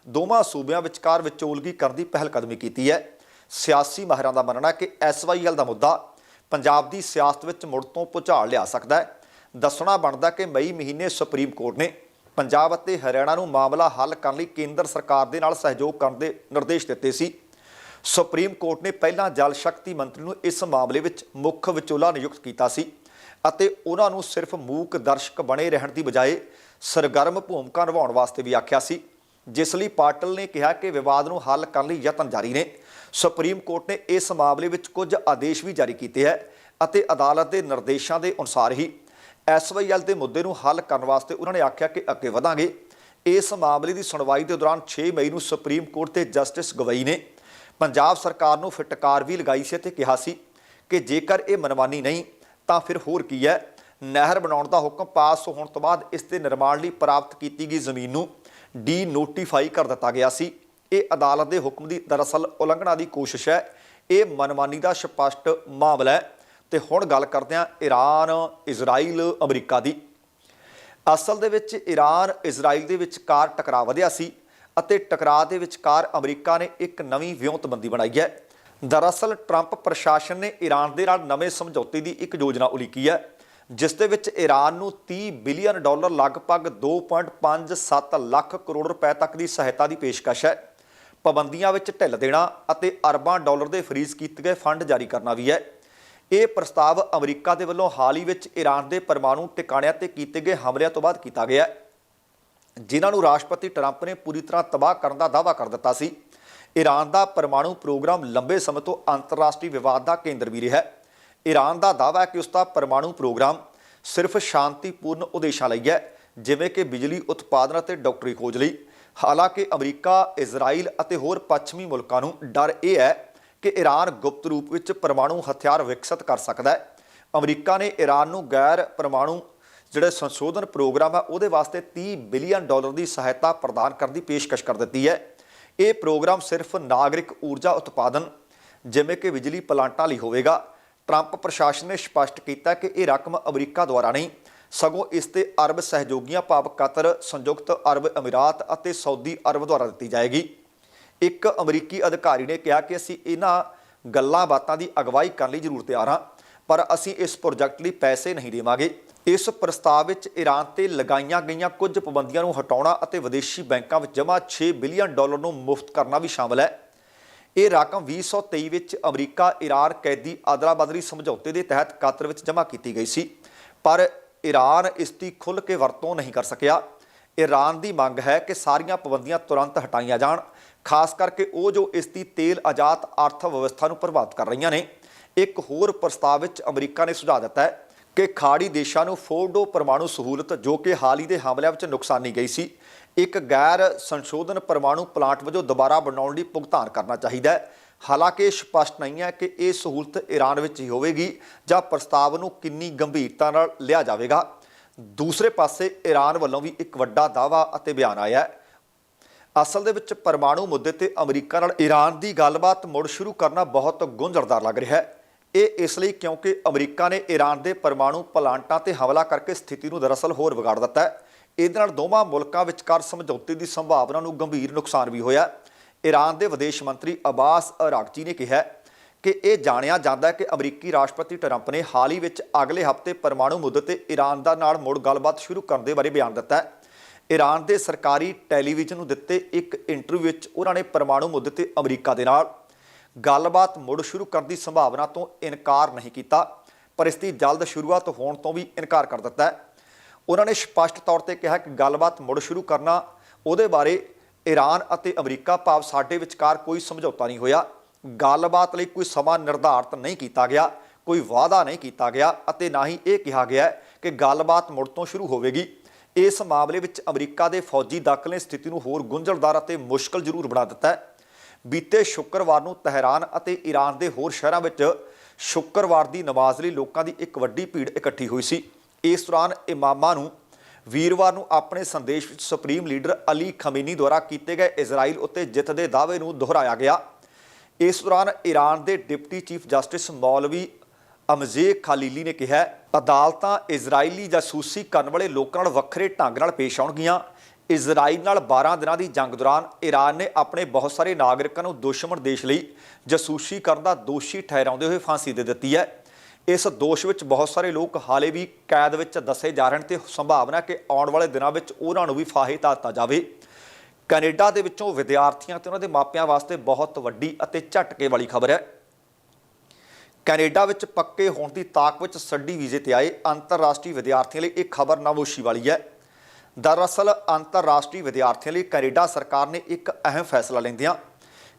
ਦੋਵਾਂ ਸੂਬਿਆਂ ਵਿਚਕਾਰ ਵਿਚੋਲਗੀ ਕਰਨ ਦੀ ਪਹਿਲਕਦਮੀ ਕੀਤੀ ਹੈ। ਸਿਆਸੀ ਮਾਹਿਰਾਂ ਦਾ ਮੰਨਣਾ ਹੈ ਕਿ ਐਸਵਾਈਐਲ ਦਾ ਮੁੱਦਾ ਪੰਜਾਬ ਦੀ ਸਿਆਸਤ ਵਿੱਚ ਮੁੜ ਤੋਂ ਭੁਚਾਲ ਲਿਆ ਸਕਦਾ ਹੈ। ਦੱਸਣਾ ਬਣਦਾ ਕਿ ਮਈ ਮਹੀਨੇ ਸੁਪਰੀਮ ਕੋਰਟ ਨੇ ਪੰਜਾਬ ਅਤੇ ਹਰਿਆਣਾ ਨੂੰ ਮਾਮਲਾ ਹੱਲ ਕਰਨ ਲਈ ਕੇਂਦਰ ਸਰਕਾਰ ਦੇ ਨਾਲ ਸਹਿਯੋਗ ਕਰਨ ਦੇ ਨਿਰਦੇਸ਼ ਦਿੱਤੇ ਸੀ। ਸੁਪਰੀਮ ਕੋਰਟ ਨੇ ਪਹਿਲਾਂ ਜਲ ਸ਼ਕਤੀ ਮੰਤਰੀ ਨੂੰ ਇਸ ਮਾਮਲੇ ਵਿੱਚ ਮੁੱਖ ਵਿਚੋਲਾ ਨਿਯੁਕਤ ਕੀਤਾ ਸੀ ਅਤੇ ਉਹਨਾਂ ਨੂੰ ਸਿਰਫ ਮੂਕ ਦਰਸ਼ਕ ਬਣੇ ਰਹਿਣ ਦੀ ਬਜਾਏ ਸਰਗਰਮ ਭੂਮਿਕਾ ਨਿਭਾਉਣ ਵਾਸਤੇ ਵੀ ਆਖਿਆ ਸੀ, ਜਿਸ ਲਈ ਪਾਟਲ ਨੇ ਕਿਹਾ ਕਿ ਵਿਵਾਦ ਨੂੰ ਹੱਲ ਕਰਨ ਲਈ ਯਤਨ ਜਾਰੀ ਨੇ। ਸੁਪਰੀਮ ਕੋਰਟ ਨੇ ਇਸ ਮਾਮਲੇ ਵਿੱਚ ਕੁਝ ਆਦੇਸ਼ ਵੀ ਜਾਰੀ ਕੀਤੇ ਹੈ ਅਤੇ ਅਦਾਲਤ ਦੇ ਨਿਰਦੇਸ਼ਾਂ ਦੇ ਅਨੁਸਾਰ ਹੀ ਐਸਵਾਈਐਲ ਦੇ ਮੁੱਦੇ ਨੂੰ ਹੱਲ ਕਰਨ ਵਾਸਤੇ ਉਹਨਾਂ ਨੇ ਆਖਿਆ ਕਿ ਅੱਗੇ ਵਧਾਂਗੇ। ਇਸ ਮਾਮਲੇ ਦੀ ਸੁਣਵਾਈ ਦੇ ਦੌਰਾਨ 6 ਮਈ ਨੂੰ ਸੁਪਰੀਮ ਕੋਰਟ ਦੇ ਜਸਟਿਸ ਗਵਈ ਨੇ ਪੰਜਾਬ ਸਰਕਾਰ ਨੂੰ ਫਟਕਾਰ ਵੀ ਲਗਾਈ ਸੀ ਤੇ ਕਿਹਾ ਸੀ ਕਿ ਜੇਕਰ ਇਹ ਮਨਮਾਨੀ ਨਹੀਂ, ਤਾਂ ਫਿਰ ਹੋਰ ਕੀ ਹੈ? ਨਹਿਰ ਬਣਾਉਣ ਦਾ ਹੁਕਮ ਪਾਸ ਹੋਣ ਤੋਂ ਬਾਅਦ ਇਸ ਦੇ ਨਿਰਮਾਣ ਲਈ ਪ੍ਰਾਪਤ ਕੀਤੀ ਗਈ ਜ਼ਮੀਨ ਨੂੰ ਡੀ ਨੋਟੀਫਾਈ ਕਰ ਦਿੱਤਾ ਗਿਆ ਸੀ। ਇਹ ਅਦਾਲਤ ਦੇ ਹੁਕਮ ਦੀ ਦਰਅਸਲ ਉਲੰਘਣਾ ਦੀ ਕੋਸ਼ਿਸ਼ ਹੈ। ਇਹ ਮਨਮਾਨੀ ਦਾ ਸਪਸ਼ਟ ਮਾਮਲਾ ਹੈ ਤੇ ਹੁਣ ਗੱਲ ਕਰਦੇ ਹਾਂ ਈਰਾਨ ਇਜ਼ਰਾਈਲ, ਅਮਰੀਕਾ ਦੀ। ਅਸਲ ਦੇ ਵਿੱਚ ਈਰਾਨ ਇਜ਼ਰਾਈਲ ਦੇ ਵਿਚਕਾਰ ਟਕਰਾਅ ਵਧਿਆ ਸੀ। ਅਤੇ ਟਕਰਾਅ ਦੇ ਵਿਚਕਾਰ ਅਮਰੀਕਾ ਨੇ ਇੱਕ ਨਵੀਂ ਵਿਉਂਤਬੰਦੀ ਬਣਾਈ ਹੈ। ਦਰਅਸਲ, ਟਰੰਪ ਪ੍ਰਸ਼ਾਸਨ ਨੇ ਈਰਾਨ ਦੇ ਨਾਲ ਨਵੇਂ ਸਮਝੌਤੇ ਦੀ ਇੱਕ ਯੋਜਨਾ ਉਲੀਕੀ ਹੈ, ਜਿਸ ਦੇ ਵਿੱਚ ਈਰਾਨ ਨੂੰ 30 ਬਿਲੀਅਨ ਡਾਲਰ ਲਗਭਗ 2.57 ਲੱਖ ਕਰੋੜ ਰੁਪਏ ਤੱਕ ਦੀ ਸਹਾਇਤਾ ਦੀ ਪੇਸ਼ਕਸ਼ ਹੈ। ਪਾਬੰਦੀਆਂ ਵਿੱਚ ਢਿੱਲ ਦੇਣਾ ਅਤੇ ਅਰਬਾਂ ਡਾਲਰ ਦੇ ਫਰੀਜ਼ ਕੀਤੇ ਗਏ ਫੰਡ ਜਾਰੀ ਕਰਨਾ ਵੀ ਹੈ। ਇਹ ਪ੍ਰਸਤਾਵ ਅਮਰੀਕਾ ਦੇ ਵੱਲੋਂ ਹਾਲ ਹੀ ਵਿੱਚ ਈਰਾਨ ਦੇ ਪਰਮਾਣੂ ਟਿਕਾਣਿਆਂ ਤੇ ਕੀਤੇ ਗਏ ਹਮਲਿਆਂ ਤੋਂ ਬਾਅਦ ਕੀਤਾ ਗਿਆ ਹੈ। ਜਿਨ੍ਹਾਂ ਨੂੰ ਰਾਸ਼ਟਰਪਤੀ ਟਰੰਪ ਨੇ ਪੂਰੀ ਤਰ੍ਹਾਂ ਤਬਾਹ ਕਰਨ ਦਾ ਦਾਅਵਾ ਕਰ ਦਿੱਤਾ ਸੀ। ਈਰਾਨ ਦਾ ਪਰਮਾਣੂ ਪ੍ਰੋਗਰਾਮ ਲੰਬੇ ਸਮੇਂ ਤੋਂ ਅੰਤਰਰਾਸ਼ਟਰੀ ਵਿਵਾਦ ਦਾ ਕੇਂਦਰ ਵੀ ਰਿਹਾ ਹੈ। ਈਰਾਨ ਦਾ ਦਾਅਵਾ ਹੈ ਕਿ ਉਸ ਦਾ ਪਰਮਾਣੂ ਪ੍ਰੋਗਰਾਮ ਸਿਰਫ ਸ਼ਾਂਤੀਪੂਰਨ ਉਦੇਸ਼ਾਂ ਲਈ ਹੈ, ਜਿਵੇਂ ਕਿ ਬਿਜਲੀ ਉਤਪਾਦਨ ਅਤੇ ਡਾਕਟਰੀ ਖੋਜ ਲਈ। ਹਾਲਾਂਕਿ ਅਮਰੀਕਾ, ਇਜ਼ਰਾਈਲ ਅਤੇ ਹੋਰ ਪੱਛਮੀ ਮੁਲਕਾਂ ਨੂੰ ਡਰ ਇਹ ਹੈ ਕਿ ਈਰਾਨ ਗੁਪਤ ਰੂਪ ਵਿੱਚ ਪਰਮਾਣੂ ਹਥਿਆਰ ਵਿਕਸਿਤ ਕਰ ਸਕਦਾ ਹੈ। ਅਮਰੀਕਾ ਨੇ ਈਰਾਨ ਨੂੰ ਗੈਰ ਪਰਮਾਣੂ ਜਿਹੜੇ ਸੰਸ਼ੋਧਨ ਪ੍ਰੋਗਰਾਮ ਹੈ ਉਹਦੇ ਵਾਸਤੇ 30 ਬਿਲੀਅਨ ਡਾਲਰ ਦੀ ਸਹਾਇਤਾ ਪ੍ਰਦਾਨ ਕਰਨ ਦੀ ਪੇਸ਼ਕਸ਼ ਕਰ ਦਿੱਤੀ ਹੈ। ਇਹ ਪ੍ਰੋਗਰਾਮ ਸਿਰਫ ਨਾਗਰਿਕ ਊਰਜਾ ਉਤਪਾਦਨ, ਜਿਵੇਂ ਕਿ ਬਿਜਲੀ ਪਲਾਂਟਾਂ ਲਈ ਹੋਵੇਗਾ। ਟਰੰਪ ਪ੍ਰਸ਼ਾਸਨ ਨੇ ਸਪਸ਼ਟ ਕੀਤਾ ਕਿ ਇਹ ਰਕਮ ਅਮਰੀਕਾ ਦੁਆਰਾ ਨਹੀਂ, ਸਗੋਂ ਇਸ ਤੇ ਅਰਬ ਸਹਿਯੋਗੀਆਂ ਭਾਵ ਕਤਰ, ਸੰਯੁਕਤ ਅਰਬ ਅਮੀਰਾਤ ਅਤੇ ਸਾਊਦੀ ਅਰਬ ਦੁਆਰਾ ਦਿੱਤੀ ਜਾਏਗੀ। ਇੱਕ ਅਮਰੀਕੀ ਅਧਿਕਾਰੀ ਨੇ ਕਿਹਾ ਕਿ ਅਸੀਂ ਇਹਨਾਂ ਗੱਲਾਂ ਬਾਤਾਂ ਦੀ ਅਗਵਾਈ ਕਰਨ ਲਈ ਜ਼ਰੂਰ ਤਿਆਰ ਹਾਂ, ਪਰ ਅਸੀਂ ਇਸ ਪ੍ਰੋਜੈਕਟ ਲਈ ਪੈਸੇ ਨਹੀਂ ਦੇਵਾਂਗੇ। ਇਸ ਪ੍ਰਸਤਾਵ ਵਿੱਚ ਈਰਾਨ ਤੇ ਲਗਾਈਆਂ ਗਈਆਂ ਕੁਝ ਪਾਬੰਦੀਆਂ ਨੂੰ ਹਟਾਉਣਾ ਅਤੇ ਵਿਦੇਸ਼ੀ ਬੈਂਕਾਂ ਵਿੱਚ ਜਮ੍ਹਾਂ 6 ਬਿਲੀਅਨ ਡਾਲਰ ਨੂੰ ਮੁਫਤ ਕਰਨਾ ਵੀ ਸ਼ਾਮਲ ਹੈ। ਇਹ ਰਕਮ 2023 ਵਿੱਚ ਅਮਰੀਕਾ ਈਰਾਨ ਕੈਦੀ ਅਦਲਾ-ਬਦਲੀ ਸਮਝੌਤੇ ਦੇ ਤਹਿਤ ਕਤਰ ਵਿੱਚ ਜਮ੍ਹਾਂ ਕੀਤੀ ਗਈ ਸੀ। ਪਰ ਈਰਾਨ ਇਸ ਦੀ ਖੁੱਲ੍ਹ ਕੇ ਵਰਤੋਂ ਨਹੀਂ ਕਰ ਸਕਿਆ। ਈਰਾਨ ਦੀ ਮੰਗ ਹੈ ਕਿ ਸਾਰੀਆਂ ਪਾਬੰਦੀਆਂ ਤੁਰੰਤ ਹਟਾਈਆਂ ਜਾਣ, ਖਾਸ ਕਰਕੇ ਉਹ ਜੋ ਇਸ ਦੀ ਤੇਲ ਆਜ਼ਾਦ ਅਰਥ ਵਿਵਸਥਾ ਨੂੰ ਪ੍ਰਭਾਵਿਤ ਕਰ ਰਹੀਆਂ ਨੇ। ਇੱਕ ਹੋਰ ਪ੍ਰਸਤਾਵ ਵਿੱਚ ਅਮਰੀਕਾ ਨੇ ਸੁਝਾਅ ਦਿੱਤਾ ਹੈ ਕਿ ਖਾੜੀ ਦੇਸ਼ਾਂ ਨੂੰ ਫੋਰਡੋ ਪਰਮਾਣੂ ਸਹੂਲਤ ਜੋ ਕਿ ਹਾਲ ਹੀ ਦੇ ਹਮਲਿਆਂ ਵਿੱਚ ਨੁਕਸਾਨੀ ਗਈ ਸੀ, ਇੱਕ ਗੈਰ ਸੰਸ਼ੋਧਨ ਪਰਮਾਣੂ ਪਲਾਂਟ ਵਜੋਂ ਦੁਬਾਰਾ ਬਣਾਉਣ ਲਈ ਭੁਗਤਾਨ ਕਰਨਾ ਚਾਹੀਦਾ ਹੈ। ਹਾਲਾਂਕਿ ਇਹ ਸਪਸ਼ਟ ਨਹੀਂ ਹੈ ਕਿ ਇਹ ਸਹੂਲਤ ਈਰਾਨ ਵਿੱਚ ਹੀ ਹੋਵੇਗੀ ਜਾਂ ਪ੍ਰਸਤਾਵ ਨੂੰ ਕਿੰਨੀ ਗੰਭੀਰਤਾ ਨਾਲ ਲਿਆ ਜਾਵੇਗਾ। ਦੂਸਰੇ ਪਾਸੇ ਈਰਾਨ ਵੱਲੋਂ ਵੀ ਇੱਕ ਵੱਡਾ ਦਾਅਵਾ ਅਤੇ ਬਿਆਨ ਆਇਆ ਹੈ। ਅਸਲ ਦੇ ਵਿੱਚ ਪਰਮਾਣੂ ਮੁੱਦੇ ਤੇ ਅਮਰੀਕਾ ਨਾਲ ਈਰਾਨ ਦੀ ਗੱਲਬਾਤ ਮੁੜ ਸ਼ੁਰੂ ਕਰਨਾ ਬਹੁਤ ਗੁੰਝਲਦਾਰ ਲੱਗ ਰਿਹਾ ਹੈ। ਇਹ ਇਸ ਲਈ ਕਿਉਂਕਿ ਅਮਰੀਕਾ ਨੇ ਈਰਾਨ ਦੇ ਪਰਮਾਣੂ ਪਲਾਂਟਾਂ ਤੇ ਹਮਲਾ ਕਰਕੇ ਸਥਿਤੀ ਨੂੰ ਦਰਅਸਲ ਹੋਰ ਵਿਗਾੜ ਦਿੱਤਾ ਹੈ। ਇਹਦੇ ਨਾਲ ਦੋਵਾਂ ਮੁਲਕਾਂ ਵਿਚਕਾਰ ਸਮਝੌਤੇ ਦੀ ਸੰਭਾਵਨਾ ਨੂੰ ਗੰਭੀਰ ਨੁਕਸਾਨ ਵੀ ਹੋਇਆ। ਈਰਾਨ ਦੇ ਵਿਦੇਸ਼ ਮੰਤਰੀ ਅਬਾਸ ਅਰਾਗਚੀ ਨੇ ਕਿਹਾ ਕਿ ਇਹ ਜਾਣਿਆ ਜਾਂਦਾ ਹੈ ਕਿ ਅਮਰੀਕੀ ਰਾਸ਼ਟਰਪਤੀ ਟਰੰਪ ਨੇ ਹਾਲ ਹੀ ਵਿੱਚ ਅਗਲੇ ਹਫ਼ਤੇ ਪਰਮਾਣੂ ਮੁੱਦੇ ਤੇ ਈਰਾਨ ਦਾ ਨਾਲ ਮੁੜ ਗੱਲਬਾਤ ਸ਼ੁਰੂ ਕਰਨ ਦੇ ਬਾਰੇ ਬਿਆਨ ਦਿੱਤਾ ਹੈ। ਈਰਾਨ ਦੇ ਸਰਕਾਰੀ ਟੈਲੀਵਿਜ਼ਨ ਨੂੰ ਦਿੱਤੇ ਇੱਕ ਇੰਟਰਵਿਊ ਵਿੱਚ ਉਹਨਾਂ ਨੇ ਪਰਮਾਣੂ ਮੁੱਦੇ ਤੇ ਅਮਰੀਕਾ ਦੇ ਨਾਲ ਗੱਲਬਾਤ ਮੁੜ ਸ਼ੁਰੂ ਕਰਨ ਦੀ ਸੰਭਾਵਨਾ ਤੋਂ ਇਨਕਾਰ ਨਹੀਂ ਕੀਤਾ, ਪਰ ਇਸ ਦੀ ਜਲਦ ਸ਼ੁਰੂਆਤ ਹੋਣ ਤੋਂ ਵੀ ਇਨਕਾਰ ਕਰ ਦਿੱਤਾ ਹੈ। ਉਹਨਾਂ ਨੇ ਸਪਸ਼ਟ ਤੌਰ ਤੇ ਕਿਹਾ ਕਿ ਗੱਲਬਾਤ ਮੁੜ ਸ਼ੁਰੂ ਕਰਨਾ, ਉਹਦੇ ਬਾਰੇ ਈਰਾਨ ਅਤੇ ਅਮਰੀਕਾ ਭਾਵ ਸਾਡੇ ਵਿਚਕਾਰ ਕੋਈ ਸਮਝੌਤਾ ਨਹੀਂ ਹੋਇਆ। ਗੱਲਬਾਤ ਲਈ ਕੋਈ ਸਮਾਂ ਨਿਰਧਾਰਤ ਨਹੀਂ ਕੀਤਾ ਗਿਆ, ਕੋਈ ਵਾਅਦਾ ਨਹੀਂ ਕੀਤਾ ਗਿਆ ਅਤੇ ਨਾ ਹੀ ਇਹ ਕਿਹਾ ਗਿਆ ਕਿ ਗੱਲਬਾਤ ਮੁੜ ਤੋਂ ਸ਼ੁਰੂ ਹੋਵੇਗੀ। ਇਸ ਮਾਮਲੇ ਵਿੱਚ ਅਮਰੀਕਾ ਦੇ ਫੌਜੀ ਦਖਲ ਨੇ ਸਥਿਤੀ ਨੂੰ ਹੋਰ ਗੁੰਝਲਦਾਰ ਅਤੇ ਮੁਸ਼ਕਲ ਜ਼ਰੂਰ ਬਣਾ ਦਿੱਤਾ ਹੈ। ਬੀਤੇ ਸ਼ੁੱਕਰਵਾਰ ਨੂੰ ਤਹਿਰਾਨ ਅਤੇ ਈਰਾਨ ਦੇ ਹੋਰ ਸ਼ਹਿਰਾਂ ਵਿੱਚ ਸ਼ੁੱਕਰਵਾਰ ਦੀ ਨਮਾਜ਼ ਲਈ ਲੋਕਾਂ ਦੀ ਇੱਕ ਵੱਡੀ ਭੀੜ ਇਕੱਠੀ ਹੋਈ ਸੀ। ਇਸ ਦੌਰਾਨ ਇਮਾਮਾਂ ਨੂੰ ਵੀਰਵਾਰ ਨੂੰ ਆਪਣੇ ਸੰਦੇਸ਼ ਵਿੱਚ ਸੁਪਰੀਮ ਲੀਡਰ ਅਲੀ ਖਮੀਨੀ ਦੁਆਰਾ ਕੀਤੇ ਗਏ ਇਜ਼ਰਾਈਲ ਉੱਤੇ ਜਿੱਤ ਦੇ ਦਾਅਵੇ ਨੂੰ ਦੁਹਰਾਇਆ ਗਿਆ। ਇਸ ਦੌਰਾਨ ਈਰਾਨ ਦੇ ਡਿਪਟੀ ਚੀਫ ਜਸਟਿਸ ਮੌਲਵੀ ਅਮਜ਼ੇ ਖਾਲੀਲੀ ਨੇ ਕਿਹਾ, ਅਦਾਲਤਾਂ ਇਜ਼ਰਾਈਲੀ ਜਾਸੂਸੀ ਕਰਨ ਵਾਲੇ ਲੋਕਾਂ ਨਾਲ ਵੱਖਰੇ ਢੰਗ ਨਾਲ ਪੇਸ਼ ਆਉਣਗੀਆਂ। ਇਜ਼ਰਾਈਲ ਨਾਲ 12 ਦਿਨਾਂ ਦੀ ਜੰਗ ਦੌਰਾਨ ਈਰਾਨ ਨੇ ਆਪਣੇ ਬਹੁਤ ਸਾਰੇ ਨਾਗਰਿਕਾਂ ਨੂੰ ਦੁਸ਼ਮਣ ਦੇਸ਼ ਲਈ ਜਸੂਸੀ ਕਰਨ ਦਾ ਦੋਸ਼ੀ ਠਹਿਰਾਉਂਦੇ ਹੋਏ ਫਾਂਸੀ ਦੇ ਦਿੱਤੀ ਹੈ। ਇਸ ਦੋਸ਼ ਵਿੱਚ ਬਹੁਤ ਸਾਰੇ ਲੋਕ ਹਾਲੇ ਵੀ ਕੈਦ ਵਿੱਚ ਦੱਸੇ ਜਾ ਰਹੇ ਹਨ ਤੇ ਸੰਭਾਵਨਾ ਕਿ ਆਉਣ ਵਾਲੇ ਦਿਨਾਂ ਵਿੱਚ ਉਹਨਾਂ ਨੂੰ ਵੀ ਫਾਹੇ ਤਾਂ ਜਾਵੇ। ਕੈਨੇਡਾ ਦੇ ਵਿੱਚੋਂ ਵਿਦਿਆਰਥੀਆਂ ਤੇ ਉਹਨਾਂ ਦੇ ਮਾਪਿਆਂ ਵਾਸਤੇ ਬਹੁਤ ਵੱਡੀ ਅਤੇ ਝਟਕੇ ਵਾਲੀ ਖਬਰ ਹੈ। ਕੈਨੇਡਾ ਵਿੱਚ ਪੱਕੇ ਹੋਣ ਦੀ ਤਾਕ ਵਿੱਚ ਸੱਡੀ ਵੀਜ਼ੇ ਤੇ ਆਏ ਅੰਤਰਰਾਸ਼ਟਰੀ ਵਿਦਿਆਰਥੀਆਂ ਲਈ ਇਹ ਖਬਰ ਨਾਮੋਸ਼ੀ ਵਾਲੀ ਹੈ। ਦਰਅਸਲ ਅੰਤਰਰਾਸ਼ਟਰੀ ਵਿਦਿਆਰਥੀਆਂ ਲਈ ਕੈਨੇਡਾ ਸਰਕਾਰ ਨੇ ਇੱਕ ਅਹਿਮ ਫੈਸਲਾ ਲੈਂਦਿਆਂ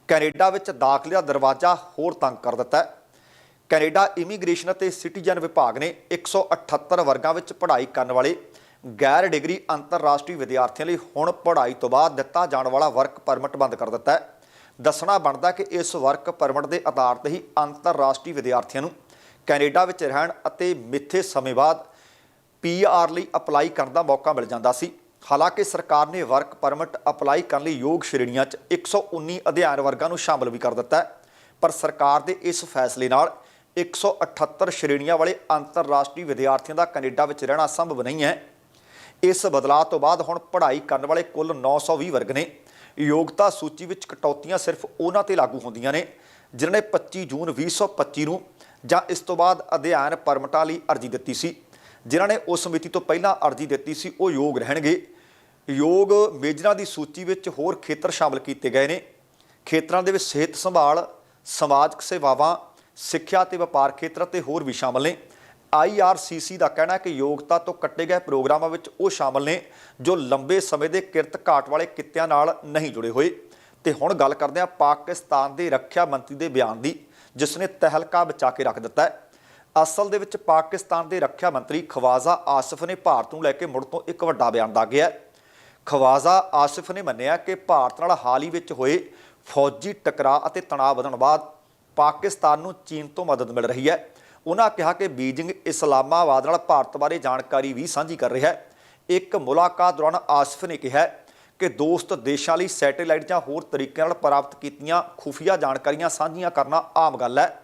ਕੈਨੇਡਾ ਵਿੱਚ ਦਾਖਲੇ ਦਾ ਦਰਵਾਜ਼ਾ ਹੋਰ ਤੰਗ ਕਰ ਦਿੱਤਾ ਹੈ। ਕੈਨੇਡਾ ਇਮੀਗ੍ਰੇਸ਼ਨ ਅਤੇ ਸਿਟੀਜ਼ਨ ਵਿਭਾਗ ਨੇ 178 ਵਰਗਾਂ ਵਿੱਚ ਪੜ੍ਹਾਈ ਕਰਨ ਵਾਲੇ ਗੈਰ ਡਿਗਰੀ ਅੰਤਰਰਾਸ਼ਟਰੀ ਵਿਦਿਆਰਥੀਆਂ ਲਈ ਹੁਣ ਪੜ੍ਹਾਈ ਤੋਂ ਬਾਅਦ ਦਿੱਤਾ ਜਾਣ ਵਾਲਾ ਵਰਕ ਪਰਮਿਟ ਬੰਦ ਕਰ ਦਿੱਤਾ ਹੈ। ਦੱਸਣਾ ਬਣਦਾ ਕਿ ਇਸ ਵਰਕ ਪਰਮਿਟ ਦੇ ਆਧਾਰ ਤੇ ਹੀ ਅੰਤਰਰਾਸ਼ਟਰੀ ਵਿਦਿਆਰਥੀਆਂ ਨੂੰ ਕੈਨੇਡਾ ਵਿੱਚ ਰਹਿਣ ਅਤੇ ਮਿੱਥੇ ਸਮੇਂ ਬਾਅਦ ਪੀਆਰ ਲਈ ਅਪਲਾਈ ਕਰਨ ਦਾ ਮੌਕਾ ਮਿਲ ਜਾਂਦਾ ਸੀ। ਹਾਲਾਂਕਿ ਸਰਕਾਰ ਨੇ ਵਰਕ ਪਰਮਿਟ ਅਪਲਾਈ ਕਰਨ ਲਈ ਯੋਗ ਸ਼੍ਰੇਣੀਆਂ 'ਚ 119 ਅਧਿਐਨ ਵਰਗਾਂ ਨੂੰ ਸ਼ਾਮਲ ਵੀ ਕਰ ਦਿੱਤਾ ਹੈ। ਪਰ ਸਰਕਾਰ ਦੇ ਇਸ ਫੈਸਲੇ ਨਾਲ 178 ਸ਼੍ਰੇਣੀਆਂ ਵਾਲੇ ਅੰਤਰਰਾਸ਼ਟਰੀ ਵਿਦਿਆਰਥੀਆਂ ਦਾ ਕੈਨੇਡਾ ਵਿੱਚ ਰਹਿਣਾ ਸੰਭਵ ਨਹੀਂ ਹੈ। ਇਸ ਬਦਲਾਅ ਤੋਂ ਬਾਅਦ ਹੁਣ ਪੜ੍ਹਾਈ ਕਰਨ ਵਾਲੇ ਕੁੱਲ 920 ਵਰਗ ਨੇ। ਯੋਗਤਾ ਸੂਚੀ ਵਿੱਚ ਕਟੌਤੀਆਂ ਸਿਰਫ ਉਹਨਾਂ ਤੇ ਲਾਗੂ ਹੁੰਦੀਆਂ ਨੇ, ਜਿਨ੍ਹਾਂ ਨੇ 25 ਜੂਨ 2025 ਨੂੰ ਜਾਂ ਇਸ ਤੋਂ ਬਾਅਦ ਅਧਿਐਨ ਪਰਮਿਟਾਂ ਲਈ ਅਰਜ਼ੀ ਦਿੱਤੀ ਸੀ। ਜਿਨ੍ਹਾਂ ਨੇ ਉਸ ਸਮਿਤੀ ਤੋਂ ਪਹਿਲਾਂ ਅਰਜ਼ੀ ਦਿੱਤੀ ਸੀ, ਉਹ ਯੋਗ ਰਹਿਣਗੇ। ਯੋਗ ਮੇਜਰਾਂ ਦੀ ਸੂਚੀ ਵਿੱਚ ਹੋਰ ਖੇਤਰ ਸ਼ਾਮਲ ਕੀਤੇ ਗਏ ਨੇ। ਖੇਤਰਾਂ ਦੇ ਵਿੱਚ ਸਿਹਤ ਸੰਭਾਲ ਸਮਾਜਿਕ ਸੇਵਾਵਾਂ, ਸਿੱਖਿਆ ਤੇ ਵਪਾਰ ਖੇਤਰ ਤੇ ਹੋਰ ਵੀ ਸ਼ਾਮਲ ਨੇ। IRCC ਦਾ ਕਹਿਣਾ ਹੈ ਕਿ ਯੋਗਤਾ ਤੋਂ ਕੱਟੇ ਗਏ ਪ੍ਰੋਗਰਾਮਾਂ ਵਿੱਚ ਉਹ ਸ਼ਾਮਲ ਨੇ ਜੋ ਲੰਬੇ ਸਮੇਂ ਦੇ ਕਿਰਤ ਘਾਟ ਵਾਲੇ ਕਿੱਤਿਆਂ ਨਾਲ ਨਹੀਂ ਜੁੜੇ ਹੋਏ। ਤੇ ਹੁਣ ਗੱਲ ਕਰਦੇ ਹਾਂ ਪਾਕਿਸਤਾਨ ਦੇ ਰੱਖਿਆ ਮੰਤਰੀ ਦੇ ਬਿਆਨ ਦੀ, ਜਿਸ ਨੇ ਤਹਿਲਕਾ ਬਚਾ ਕੇ ਰੱਖ ਦਿੱਤਾ ਹੈ। ਅਸਲ ਦੇ ਵਿੱਚ ਪਾਕਿਸਤਾਨ ਦੇ ਰੱਖਿਆ ਮੰਤਰੀ ਖਵਾਜ਼ਾ ਆਸਿਫ ਨੇ ਭਾਰਤ ਨੂੰ ਲੈ ਕੇ ਮੁੜ ਤੋਂ ਇੱਕ ਵੱਡਾ ਬਿਆਨ ਦਾਗਿਆ ਹੈ। ਖਵਾਜ਼ਾ ਆਸਿਫ ਨੇ ਮੰਨਿਆ ਕਿ ਭਾਰਤ ਨਾਲ ਹਾਲ ਹੀ ਵਿੱਚ ਹੋਏ ਫੌਜੀ ਟਕਰਾਅ ਅਤੇ ਤਣਾਅ ਵਧਣ ਬਾਅਦ ਪਾਕਿਸਤਾਨ ਨੂੰ ਚੀਨ ਤੋਂ ਮਦਦ ਮਿਲ ਰਹੀ ਹੈ। ਉਹਨਾਂ ਕਿਹਾ ਕਿ ਬੀਜਿੰਗ ਇਸਲਾਮਾਬਾਦ ਨਾਲ ਭਾਰਤ ਬਾਰੇ ਜਾਣਕਾਰੀ ਵੀ ਸਾਂਝੀ ਕਰ ਰਿਹਾ ਹੈ। ਇੱਕ ਮੁਲਾਕਾਤ ਦੌਰਾਨ ਆਸਿਫ ਨੇ ਕਿਹਾ ਕਿ ਦੋਸਤ ਦੇਸ਼ਾਂ ਲਈ ਸੈਟੇਲਾਈਟ ਜਾਂ ਹੋਰ ਤਰੀਕਿਆਂ ਨਾਲ ਪ੍ਰਾਪਤ ਕੀਤੀਆਂ ਖੁਫੀਆ ਜਾਣਕਾਰੀਆਂ ਸਾਂਝੀਆਂ ਕਰਨਾ ਆਮ ਗੱਲ ਹੈ।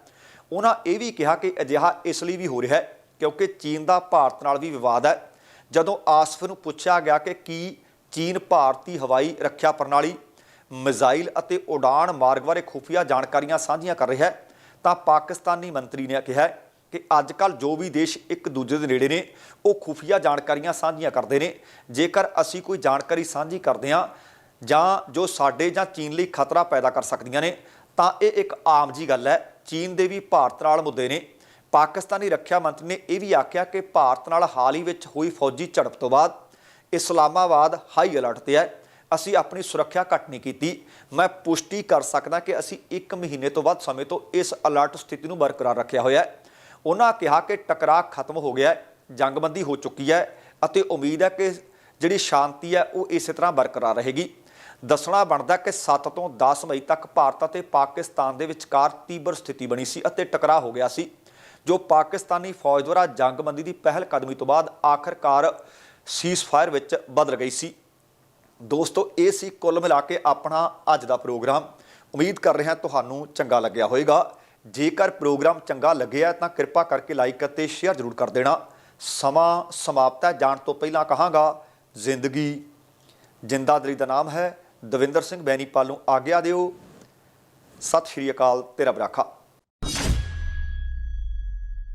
ਉਹਨਾਂ ਇਹ ਵੀ ਕਿਹਾ ਕਿ ਅਜਿਹਾ ਇਸ ਲਈ ਵੀ ਹੋ ਰਿਹਾ ਹੈ ਕਿਉਂਕਿ ਚੀਨ ਦਾ ਭਾਰਤ ਨਾਲ ਵੀ ਵਿਵਾਦ ਹੈ। ਜਦੋਂ ਆਸਫ ਨੂੰ ਪੁੱਛਿਆ ਗਿਆ ਕਿ ਕੀ ਚੀਨ ਭਾਰਤੀ ਹਵਾਈ ਰੱਖਿਆ ਪ੍ਰਣਾਲੀ, ਮਿਜ਼ਾਈਲ ਅਤੇ ਉਡਾਨ ਮਾਰਗ ਬਾਰੇ ਖੁਫੀਆ ਜਾਣਕਾਰੀਆਂ ਸਾਂਝੀਆਂ ਕਰ ਰਿਹਾ ਹੈ, ਤਾਂ ਪਾਕਿਸਤਾਨੀ ਮੰਤਰੀ ਨੇ ਕਿਹਾ ਕਿ ਅੱਜ ਕੱਲ ਜੋ ਵੀ ਦੇਸ਼ ਇੱਕ ਦੂਜੇ ਦੇ ਨੇੜੇ ਨੇ, ਉਹ ਖੁਫੀਆ ਜਾਣਕਾਰੀਆਂ ਸਾਂਝੀਆਂ ਕਰਦੇ ਨੇ। ਜੇਕਰ ਅਸੀਂ ਕੋਈ ਜਾਣਕਾਰੀ ਸਾਂਝੀ ਕਰਦੇ ਹਾਂ ਜਾਂ ਜੋ ਸਾਡੇ ਜਾਂ ਚੀਨ ਲਈ ਖਤਰਾ ਪੈਦਾ ਕਰ ਸਕਦੀਆਂ ਨੇ, ਤਾਂ ਇਹ ਇੱਕ ਆਮ ਜੀ ਗੱਲ ਹੈ। ਚੀਨ ਦੇ ਵੀ ਭਾਰਤ ਨਾਲ ਮੁੱਦੇ ਨੇ। ਪਾਕਿਸਤਾਨੀ ਰੱਖਿਆ ਮੰਤਰੀ ਨੇ ਇਹ ਵੀ ਆਖਿਆ ਕਿ ਭਾਰਤ ਨਾਲ ਹਾਲ ਹੀ ਵਿੱਚ ਹੋਈ ਫੌਜੀ ਝੜਪ ਤੋਂ ਬਾਅਦ ਇਸਲਾਮਾਬਾਦ ਹਾਈ ਅਲਰਟ ਤੇ ਹੈ। ਅਸੀਂ ਆਪਣੀ ਸੁਰੱਖਿਆ ਘੱਟ ਨਹੀਂ ਕੀਤੀ। ਮੈਂ ਪੁਸ਼ਟੀ ਕਰ ਸਕਦਾ ਕਿ ਅਸੀਂ 1 ਮਹੀਨੇ ਤੋਂ ਵੱਧ ਸਮੇਂ ਤੋਂ ਇਸ ਅਲਰਟ ਸਥਿਤੀ ਨੂੰ ਬਰਕਰਾਰ ਰੱਖਿਆ ਹੋਇਆ ਹੈ। ਉਹਨਾਂ ਕਿਹਾ ਕਿ ਟਕਰਾਅ ਖਤਮ ਹੋ ਗਿਆ ਹੈ, ਜੰਗਬੰਦੀ ਹੋ ਚੁੱਕੀ ਹੈ ਅਤੇ ਉਮੀਦ ਹੈ ਕਿ ਜਿਹੜੀ ਸ਼ਾਂਤੀ ਹੈ ਉਹ ਇਸੇ ਤਰ੍ਹਾਂ ਬਰਕਰਾਰ ਰਹੇਗੀ। ਦੱਸਣਾ ਬਣਦਾ ਕਿ 7 ਤੋਂ 10 ਮਈ ਤੱਕ ਭਾਰਤ ਅਤੇ ਪਾਕਿਸਤਾਨ ਦੇ ਵਿਚਕਾਰ ਤੀਬਰ ਸਥਿਤੀ ਬਣੀ ਸੀ ਅਤੇ ਟਕਰਾਅ ਹੋ ਗਿਆ ਸੀ, ਜੋ ਪਾਕਿਸਤਾਨੀ ਫੌਜ ਦੁਆਰਾ ਜੰਗਬੰਦੀ ਦੀ ਪਹਿਲ ਕਦਮੀ ਤੋਂ ਬਾਅਦ ਆਖਰਕਾਰ ਸੀਜ਼ਫਾਇਰ ਵਿੱਚ ਬਦਲ ਗਈ ਸੀ। ਦੋਸਤੋ, ਇਹ ਸੀ ਕੁੱਲ ਮਿਲਾ ਕੇ ਆਪਣਾ ਅੱਜ ਦਾ ਪ੍ਰੋਗਰਾਮ। ਉਮੀਦ ਕਰ ਰਿਹਾ ਤੁਹਾਨੂੰ ਚੰਗਾ ਲੱਗਿਆ ਹੋਵੇਗਾ। ਜੇਕਰ ਪ੍ਰੋਗਰਾਮ ਚੰਗਾ ਲੱਗਿਆ ਤਾਂ ਕਿਰਪਾ ਕਰਕੇ ਲਾਈਕ ਅਤੇ ਸ਼ੇਅਰ ਜ਼ਰੂਰ ਕਰ ਦੇਣਾ। ਸਮਾਂ ਸਮਾਪਤ ਹੈ। ਜਾਣ ਤੋਂ ਪਹਿਲਾਂ ਕਹਾਂਗਾ, ਜ਼ਿੰਦਗੀ ਜਿੰਦਾਦਰੀ ਦਾ ਨਾਮ ਹੈ। ਦਵਿੰਦਰ ਸਿੰਘ ਬੈਨੀਪਾਲ ਨੂੰ ਆਗਿਆ ਦਿਓ। ਸਤਿ ਸ਼੍ਰੀ ਅਕਾਲ ਤੇਰਾ ਬਰਾਖਾ